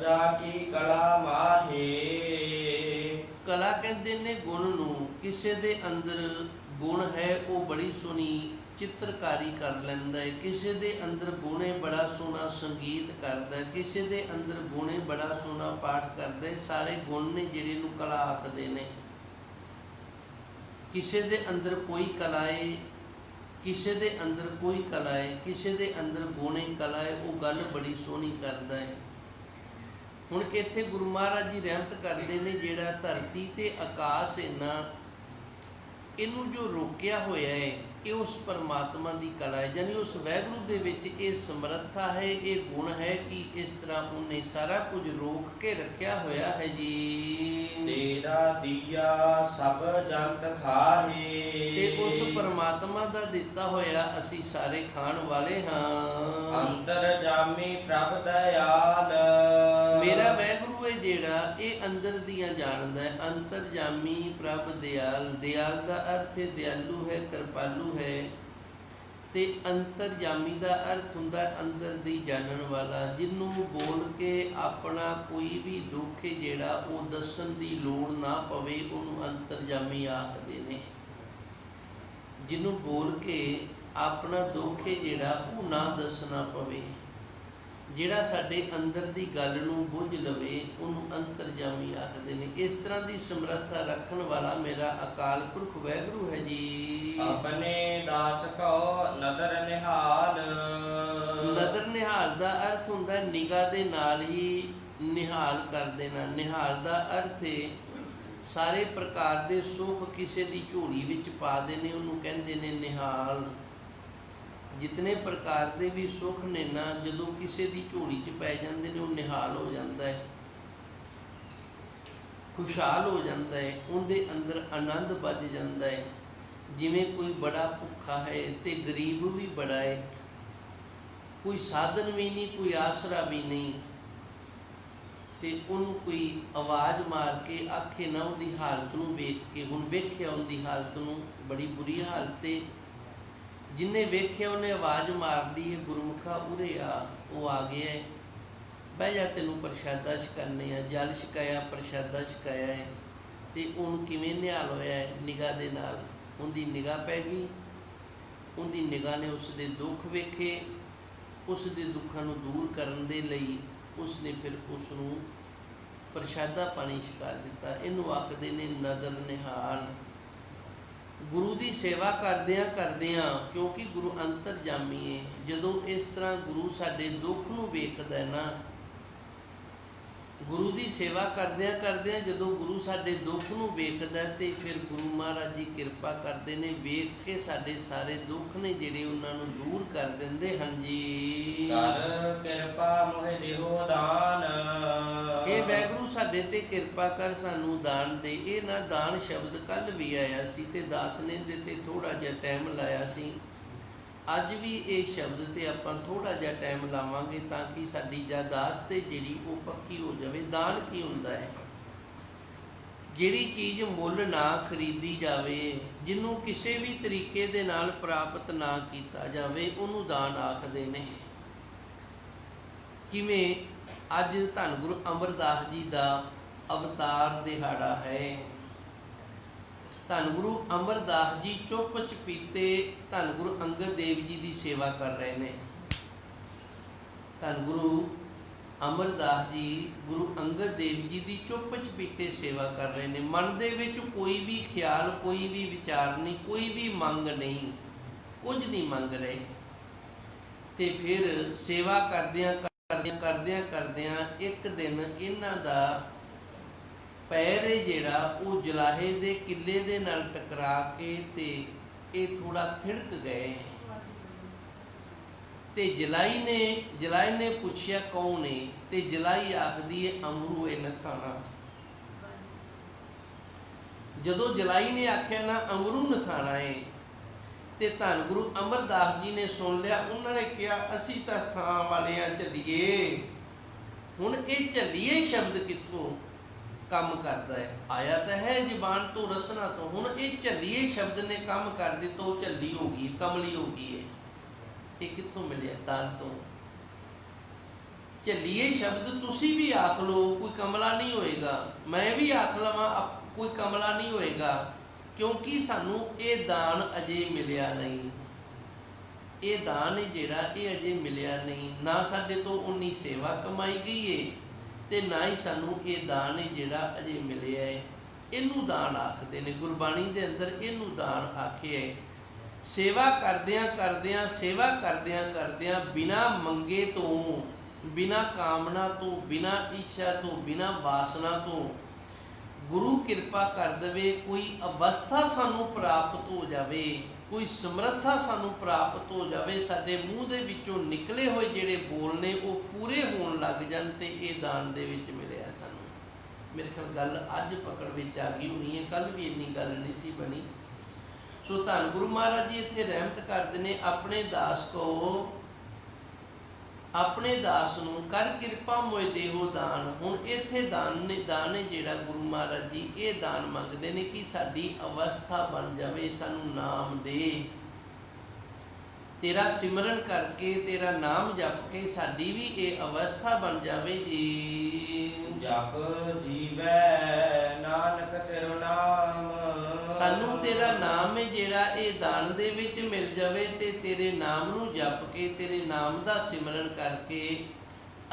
ਜਾ ਕੀ ਕਲਾ ਮਾਹੇ। ਕਲਾ ਕਹਿੰਦੇ ਨੇ ਗੁਣ ਨੂੰ ਕਿਸੇ ਦੇ ਅੰਦਰ ਗੁਣ ਹੈ, ਉਹ ਬੜੀ ਸੋਹਣੀ ਚਿੱਤਰਕਾਰੀ ਕਰ ਲੈਂਦਾ ਹੈ। ਕਿਸੇ ਦੇ ਅੰਦਰ ਗੁਣੇ ਬੜਾ ਸੋਹਣਾ ਸੰਗੀਤ ਕਰਦਾ ਹੈ। ਕਿਸੇ ਦੇ ਅੰਦਰ ਗੁਣੇ ਬੜਾ ਸੋਹਣਾ ਪਾਠ ਕਰਦਾ ਹੈ। ਸਾਰੇ ਗੁਣ ਨੇ ਜਿਹੜੇ ਨੂੰ ਕਲਾ ਆਖਦੇ ਨੇ। ਕਿਸੇ ਦੇ ਅੰਦਰ ਕੋਈ ਕਲਾ ਹੈ, ਕਿਸੇ ਦੇ ਅੰਦਰ ਕੋਈ ਕਲਾ ਹੈ, ਕਿਸੇ ਦੇ ਅੰਦਰ ਗੁਣੇ ਕਲਾ ਹੈ, ਉਹ ਗੱਲ ਬੜੀ ਸੋਹਣੀ ਕਰਦਾ ਹੈ। ਹੁਣ ਇੱਥੇ ਗੁਰੂ ਮਹਾਰਾਜ ਜੀ ਰਹਿਮਤ ਕਰਦੇ ਨੇ, ਜਿਹੜਾ ਧਰਤੀ ਤੇ ਆਕਾਸ਼ ਹੈ ਇਹਨੂੰ ਜੋ ਰੋਕਿਆ ਹੋਇਆ ਹੈ ਇਹ ਉਸ ਪਰਮਾਤਮਾ ਦੀ ਕਲਾ ਹੈ ਯਾਨੀ ਉਸ ਵੈਗੁਰੂ ਦੇ ਵਿੱਚ ਇਹ ਸਮਰੱਥਾ ਹੈ ਇਹ ਗੁਣ ਹੈ ਕਿ ਇਸ ਤਰ੍ਹਾਂ ਉਹਨੇ ਸਾਰਾ ਕੁਝ ਰੋਕ ਕੇ ਰੱਖਿਆ ਹੋਇਆ ਹੈ ਜੀ। ਤੇਰਾ ਦੀਆ ਸਭ ਜਗਤ ਖਾਹੇ। ਤੇ ਉਸ ਪਰਮਾਤਮਾ ਦਾ ਦਿੱਤਾ ਹੋਇਆ ਅਸੀਂ ਸਾਰੇ ਖਾਣ ਵਾਲੇ ਹਾਂ। ਅੰਤਰ ਜਾਮੀ ਪ੍ਰਭ ਦਇਆਲ। ਮੇਰਾ ਵੈਗੁਰੂ ਹੈ ਜਿਹੜਾ ਇਹ ਅੰਦਰ ਦੀਆਂ ਜਾਣਦਾ ਹੈ, ਅੰਤਰਜਾਮੀ ਪ੍ਰਭ ਦਿਆਲ ਦਿਆਲ ਦਾ ਅਰਥ ਹੈ ਦਿਆਲੂ ਹੈ, ਕਿਰਪਾਲੂ ਹੈ। ਤੇ ਅੰਤਰਜਾਮੀ ਦਾ ਅਰਥ ਹੁੰਦਾ ਅੰਦਰ ਦੀ ਜਾਣਨ ਵਾਲਾ ਜਿਹਨੂੰ ਬੋਲ ਕੇ ਆਪਣਾ ਕੋਈ ਵੀ ਦੁੱਖ ਜਿਹੜਾ ਉਹ ਦੱਸਣ ਦੀ ਲੋੜ ਨਾ ਪਵੇ, ਉਹਨੂੰ ਅੰਤਰਜਾਮੀ ਆਖਦੇ ਨੇ। ਜਿਹਨੂੰ ਬੋਲ ਕੇ ਆਪਣਾ ਦੁੱਖ ਜਿਹੜਾ ਉਹ ਨਾ ਦੱਸਣਾ ਪਵੇ। ਜਿਹੜਾ ਸਾਡੇ ਅੰਦਰ ਦੀ ਗੱਲ ਨੂੰ ਬੁੱਝ ਲਵੇ ਉਹਨੂੰ ਅੰਤਰਜਾਮੀ ਆਖਦੇ ਨੇ। ਇਸ ਤਰ੍ਹਾਂ ਦੀ ਸਮਰੱਥਾ ਰੱਖਣ ਵਾਲਾ ਮੇਰਾ ਅਕਾਲ ਪੁਰਖ ਵਾਹਿਗੁਰੂ ਹੈ ਜੀ। ਆਪਣੇ ਦਾਸ ਕੋ ਨਦਰ ਨਿਹਾਲ। ਨਦਰ ਨਿਹਾਲ ਦਾ ਅਰਥ ਹੁੰਦਾ ਹੈ ਨਿਗਾਹ ਦੇ ਨਾਲ ਹੀ ਨਿਹਾਲ ਕਰ ਦੇਣਾ। ਨਿਹਾਲ ਦਾ ਅਰਥ ਹੈ ਸਾਰੇ ਪ੍ਰਕਾਰ ਦੇ ਸੁੱਖ ਕਿਸੇ ਦੀ ਝੋਲੀ ਵਿੱਚ ਪਾ ਦੇਣੇ ਉਹਨੂੰ ਕਹਿੰਦੇ ਨੇ ਨਿਹਾਲ। ਜਿਤਨੇ ਪ੍ਰਕਾਰ ਦੇ ਵੀ ਸੁੱਖ ਨੇ ਨਾ, ਜਦੋਂ ਕਿਸੇ ਦੀ ਝੋਲੀ 'ਚ ਪੈ ਜਾਂਦੇ ਨੇ, ਉਹ ਨਿਹਾਲ ਹੋ ਜਾਂਦਾ ਹੈ। ਖੁਸ਼ਹਾਲ ਹੋ ਜਾਂਦਾ ਹੈ, ਉਹਦੇ ਅੰਦਰ ਆਨੰਦ ਵੱਜ ਜਾਂਦਾ ਹੈ। ਜਿਵੇਂ ਕੋਈ ਬੜਾ ਭੁੱਖਾ ਹੈ ਤੇ ਗਰੀਬ ਵੀ ਬੜਾ ਹੈ, ਕੋਈ ਸਾਧਨ ਵੀ ਨਹੀਂ, ਕੋਈ ਆਸਰਾ ਵੀ ਨਹੀਂ, ਤੇ ਉਹਨੂੰ ਕੋਈ ਆਵਾਜ਼ ਮਾਰ ਕੇ ਆਖੇ ਨਾ ਉਹਦੀ ਹਾਲਤ ਨੂੰ ਵੇਖ ਕੇ, ਹੁਣ ਵੇਖਿਆ ਉਹਦੀ ਹਾਲਤ ਨੂੰ, ਬੜੀ ਬੁਰੀ ਹਾਲਤ ਹੈ ਜਿਨੇ ਵੇਖਿਆ ਉਹਨੇ ਆਵਾਜ਼ ਮਾਰ ਲਈ, ਇਹ ਗੁਰਮੁਖਾ ਉਰੇ ਆ, ਉਹ ਆ ਗਿਆ ਹੈ। ਬਹਿ ਜਾ ਤੈਨੂੰ ਪ੍ਰਸ਼ਾਦਾ ਛਕਾਨੇ ਆ, ਜਲ ਛਕਾਇਆ, ਪ੍ਰਸ਼ਾਦਾ ਛਕਾਇਆ ਹੈ ਤੇ ਉਹਨੂੰ ਕਿਵੇਂ ਨਿਹਾਲ ਹੋਇਆ ਹੈ ਨਿਗਾਹ ਦੇ ਨਾਲ? ਉਹਦੀ ਨਿਗਾਹ ਪੈ ਗਈ। ਉਹਦੀ ਨਿਗਾਹ ਨੇ ਉਸ ਦੇ ਦੁੱਖ ਵੇਖੇ। ਉਸ ਦੇ ਦੁੱਖਾਂ ਨੂੰ ਦੂਰ ਕਰਨ ਦੇ ਲਈ ਉਸ ਨੇ ਫਿਰ ਉਸ ਨੂੰ ਪ੍ਰਸ਼ਾਦਾ ਪਾਣੀ ਛਕਾ ਦਿੱਤਾ। ਇਹਨੂੰ ਆਖਦੇ ਨੇ ਨਦਰ ਨਿਹਾਲ। ਗੁਰੂ ਦੀ ਸੇਵਾ ਕਰਦਿਆਂ ਕਰਦਿਆਂ ਕਿਉਂਕਿ ਗੁਰੂ ਅੰਤਰਜਾਮੀ ਹੈ ਜਦੋਂ ਇਸ ਤਰ੍ਹਾਂ ਗੁਰੂ ਸਾਡੇ ਦੁੱਖ ਨੂੰ ਵੇਖਦਾ ਹੈ ਨਾ ਗੁਰੂ ਦੀ ਸੇਵਾ ਕਰਦਿਆਂ ਕਰਦਿਆਂ ਜਦੋਂ ਗੁਰੂ ਸਾਡੇ ਦੁੱਖ ਨੂੰ ਵੇਖਦਾ ਤੇ ਫਿਰ ਗੁਰੂ ਮਹਾਰਾਜ ਜੀ ਕਿਰਪਾ ਕਰਦੇ ਨੇ ਵੇਖ ਕੇ ਸਾਡੇ ਸਾਰੇ ਦੁੱਖ ਨੇ ਜਿਹੜੇ ਉਹਨਾਂ ਨੂੰ ਦੂਰ ਕਰ ਦਿੰਦੇ ਹਨ ਜੀ ਕਰ ਕਿਰਪਾ ਮੋਹਿ ਦਿਓ ਦਾਨ। ਇਹ ਵੈਗੁਰੂ ਸਾਡੇ ਤੇ ਕਿਰਪਾ ਕਰ ਸਾਨੂੰ ਦਾਨ ਦੇ। ਇਹ ਨਾ ਦਾਨ ਸ਼ਬਦ ਕੱਲ ਵੀ ਆਇਆ ਸੀ ਤੇ ਦਾਸ ਨੇ ਦੇ ਤੇ ਥੋੜਾ ਜਿਹਾ ਟਾਈਮ ਲਾਇਆ ਸੀ। ਅੱਜ ਵੀ ਇਹ ਸ਼ਬਦ ਤੇ ਆਪਾਂ ਥੋੜਾ ਜਿਹਾ ਟਾਈਮ ਲਾਵਾਂਗੇ ਤਾਂ ਕਿ ਸਾਡੀ ਜਾਦਾਸ ਤੇ ਜਿਹੜੀ ਉਹ ਪੱਕੀ ਹੋ ਜਾਵੇ। ਦਾਨ ਕੀ ਹੁੰਦਾ ਹੈ? ਜਿਹੜੀ ਚੀਜ਼ ਮੁੱਲ ਨਾ ਖਰੀਦੀ ਜਾਵੇ, ਜਿਹਨੂੰ ਕਿਸੇ ਵੀ ਤਰੀਕੇ ਦੇ ਨਾਲ ਪ੍ਰਾਪਤ ਨਾ ਕੀਤਾ ਜਾਵੇ, ਉਹਨੂੰ ਦਾਨ ਆਖਦੇ ਨੇ। ਕਿਵੇਂ? ਅੱਜ ਧੰਨ ਗੁਰੂ ਅਮਰਦਾਸ ਜੀ ਦਾ ਅਵਤਾਰ ਦਿਹਾੜਾ ਹੈ। ਧੰਨ ਗੁਰੂ ਅਮਰਦਾਸ ਜੀ ਚੁੱਪ ਚਪੀਤੇ ਧੰਨ ਗੁਰੂ ਅੰਗਦ ਦੇਵ ਜੀ ਦੀ ਸੇਵਾ ਕਰ ਰਹੇ ਨੇ। ਧੰਨ ਗੁਰੂ ਅਮਰਦਾਸ ਜੀ, ਗੁਰੂ ਅੰਗਦ ਦੇਵ ਜੀ ਦੀ ਚੁੱਪ ਚਪੀਤੇ ਸੇਵਾ ਕਰ ਰਹੇ ਨੇ। ਮਨ ਦੇ ਵਿੱਚ ਕੋਈ ਵੀ ਖਿਆਲ, ਕੋਈ ਵੀ ਵਿਚਾਰ ਨਹੀਂ, ਕੋਈ ਵੀ ਮੰਗ ਨਹੀਂ, ਕੁਝ ਨਹੀਂ ਮੰਗ ਰਹੇ। ਤੇ ਫਿਰ ਸੇਵਾ ਕਰਦਿਆਂ ਕਰਦਿਆਂ ਕਰਦਿਆਂ ਕਰਦਿਆਂ ਇੱਕ ਦਿਨ ਇਹਨਾਂ ਦਾ ਪੈਰ ਜਿਹੜਾ ਉਹ ਜਲਾਹੇ ਦੇ ਕਿੱਲੇ ਦੇ ਨਾਲ ਟਕਰਾ ਕੇ ਤੇ ਇਹ ਥੋੜਾ ਥਿੜਕ ਗਏ। ਤੇ ਜਲਾਈ ਨੇ ਜਲਾਈ ਨੇ ਪੁੱਛਿਆ ਕੌਣ ਹੈ ਤੇ ਜਲਾਈ ਆਖਦੀ ਹੈ ਅਮਰੂ ਇਹ ਨਥਾਣਾ। ਜਦੋਂ ਜਲਾਈ ਨੇ ਆਖਿਆ, ਨਾ, ਅਮਰੂ ਨਥਾਣਾ ਹੈ ਤੇ ਧੰਨ ਗੁਰੂ ਅਮਰਦਾਸ ਜੀ ਨੇ ਸੁਣ ਲਿਆ। ਉਹਨਾਂ ਨੇ ਕਿਹਾ, ਅਸੀਂ ਤਾਂ ਥਾਂ ਵਾਲਿਆਂ ਚੱਲੀਏ। ਹੁਣ ਇਹ ਚੱਲੀਏ ਸ਼ਬਦ ਕਿੱਥੋਂ? ਕੰਮ ਕਰਦਾ ਹੈ। ਆਇਆ ਤਾਂ ਹੈ ਜ਼ਬਾਨ ਤੋਂ, ਰਸਨਾ ਤੋਂ। ਹੁਣ ਇਹ ਝੱਲੀਏ ਸ਼ਬਦ ਨੇ ਕੰਮ ਕਰ ਦਿੱਤਾ, ਉਹ ਝੱਲੀ ਹੋ ਗਈ ਕਮਲੀ ਹੋ ਗਈ ਹੈ। ਇਹ ਕਿੱਥੋਂ ਮਿਲਿਆ? ਦਾਨ ਤੋਂ। ਝੱਲੀਏ ਸ਼ਬਦ ਤੁਸੀਂ ਵੀ ਆਖ ਲਓ, ਕੋਈ ਕਮਲਾ ਨਹੀਂ ਹੋਏਗਾ। ਮੈਂ ਵੀ ਆਖ ਲਵਾਂ ਕੋਈ ਕਮਲਾ ਨਹੀਂ ਹੋਏਗਾ। ਕਿਉਂਕਿ ਸਾਨੂੰ ਇਹ ਦਾਨ ਅਜੇ ਮਿਲਿਆ ਨਹੀਂ। ਇਹ ਦਾਨ ਜਿਹੜਾ, ਇਹ ਅਜੇ ਮਿਲਿਆ ਨਹੀਂ। ਨਾ ਸਾਡੇ ਤੋਂ ਉਨੀ ਸੇਵਾ ਕਮਾਈ ਗਈ ਏ ਤੇ ਨਾ ਹੀ ਸਾਨੂੰ ਇਹ ਦਾਨ ਜਿਹੜਾ ਅਜੇ ਮਿਲਿਆ ਹੈ ਇਹਨੂੰ ਦਾਨ ਆਖਦੇ ਨੇ, ਗੁਰਬਾਣੀ ਦੇ ਅੰਦਰ ਇਹਨੂੰ ਦਾਨ ਆਖਿਆ ਹੈ ਸੇਵਾ ਕਰਦਿਆਂ ਕਰਦਿਆਂ, ਸੇਵਾ ਕਰਦਿਆਂ ਕਰਦਿਆਂ ਬਿਨਾ ਮੰਗੇ ਤੋਂ, ਬਿਨਾ ਕਾਮਨਾ ਤੋਂ, ਬਿਨਾ ਇੱਛਾ ਤੋਂ, ਬਿਨਾ ਵਾਸਨਾ ਤੋਂ ਗੁਰੂ ਕਿਰਪਾ ਕਰ ਦੇਵੇ, ਕੋਈ ਅਵਸਥਾ ਸਾਨੂੰ ਪ੍ਰਾਪਤ ਹੋ ਜਾਵੇ, ਕੋਈ ਸਮਰੱਥਾ ਸਾਨੂੰ ਪ੍ਰਾਪਤ ਹੋ ਜਾਵੇ, ਸਾਡੇ ਮੂੰਹ ਦੇ ਵਿੱਚੋਂ ਨਿਕਲੇ ਹੋਏ ਜਿਹੜੇ ਬੋਲ ਨੇ, ਉਹ ਪੂਰੇ ਹੋਣ ਲੱਗ ਜਾਣ ਤੇ ਇਹ ਦਾਨ ਦੇ ਵਿੱਚ ਮਿਲਿਆ ਸਾਨੂੰ। ਮੇਰੇ ਖਿਆਲ ਗੱਲ ਅੱਜ ਪਕੜ ਵਿੱਚ ਆ ਗਈ ਹੋਣੀ ਹੈ ਕੱਲ ਵੀ ਇੰਨੀ ਗੱਲ ਨਹੀਂ ਸੀ ਬਣੀ। ਸੋ ਧੰਨ ਗੁਰੂ ਮਹਾਰਾਜ ਜੀ, ਇੱਥੇ ਰਹਿਮਤ ਕਰਦੇ ਨੇ, ਆਪਣੇ ਦਾਸ ਕੋ ਆਪਣੇ ਦਾਸ ਨੂੰ ਕਰ ਕਿਰਪਾ ਮੋਇ ਦੇਹੋ ਦਾਨ। ਹੁਣ ਇੱਥੇ ਦਾਨ ਨੇ ਦਾਨ ਹੈ ਜਿਹੜਾ ਗੁਰੂ ਮਹਾਰਾਜ ਜੀ ਇਹ ਦਾਨ ਮੰਗਦੇ ਨੇ ਕਿ ਸਾਡੀ ਅਵਸਥਾ ਬਣ ਜਾਵੇ, ਸਾਨੂੰ ਨਾਮ ਦੇ। ਤੇਰਾ ਸਿਮਰਨ ਕਰਕੇ, ਤੇਰਾ ਨਾਮ ਜਪ ਕੇ ਸਾਡੀ ਵੀ ਇਹ ਅਵਸਥਾ ਬਣ ਜਾਵੇ ਜੀ। ਜਪ ਜੀਵੈ ਨਾਨਕ ਤੇਰਾ ਨਾਮ। ਸਾਨੂੰ ਤੇਰਾ ਨਾਮ ਹੈ ਜਿਹੜਾ ਇਹ ਦਾਨ ਦੇ ਵਿੱਚ ਮਿਲ ਜਾਵੇ ਤੇ ਤੇਰੇ ਨਾਮ ਨੂੰ ਜਪ ਕੇ, ਤੇਰੇ ਨਾਮ ਦਾ ਸਿਮਰਨ ਕਰਕੇ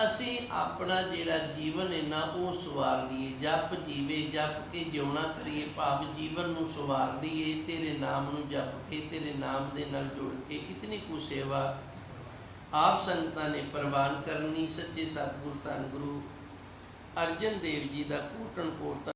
ਅਸੀਂ ਆਪਣਾ ਜਿਹੜਾ ਜੀਵਨ ਹੈ ਨਾ, ਉਹ ਸਵਾਰ ਲਈਏ। ਜਪ ਜੀਵੇ, ਜਪ ਕੇ ਜਿਉਣਾ ਕਰੀਏ, ਭਾਵ ਜੀਵਨ ਨੂੰ ਸਵਾਰ ਲਈਏ, ਤੇਰੇ ਨਾਮ ਨੂੰ ਜਪ ਕੇ, ਤੇਰੇ ਨਾਮ ਦੇ ਨਾਲ ਜੁੜ ਕੇ ਇਤਨੀ ਕੁ ਸੇਵਾ ਆਪ ਸੰਗਤਾਂ ਨੇ ਪ੍ਰਵਾਨ ਕਰਨੀ। ਸੱਚੇ ਸਤਿਗੁਰ ਧੰਨ ਗੁਰੂ ਅਰਜਨ ਦੇਵ ਜੀ ਦਾ ਕੋਟਨ ਕੋਟ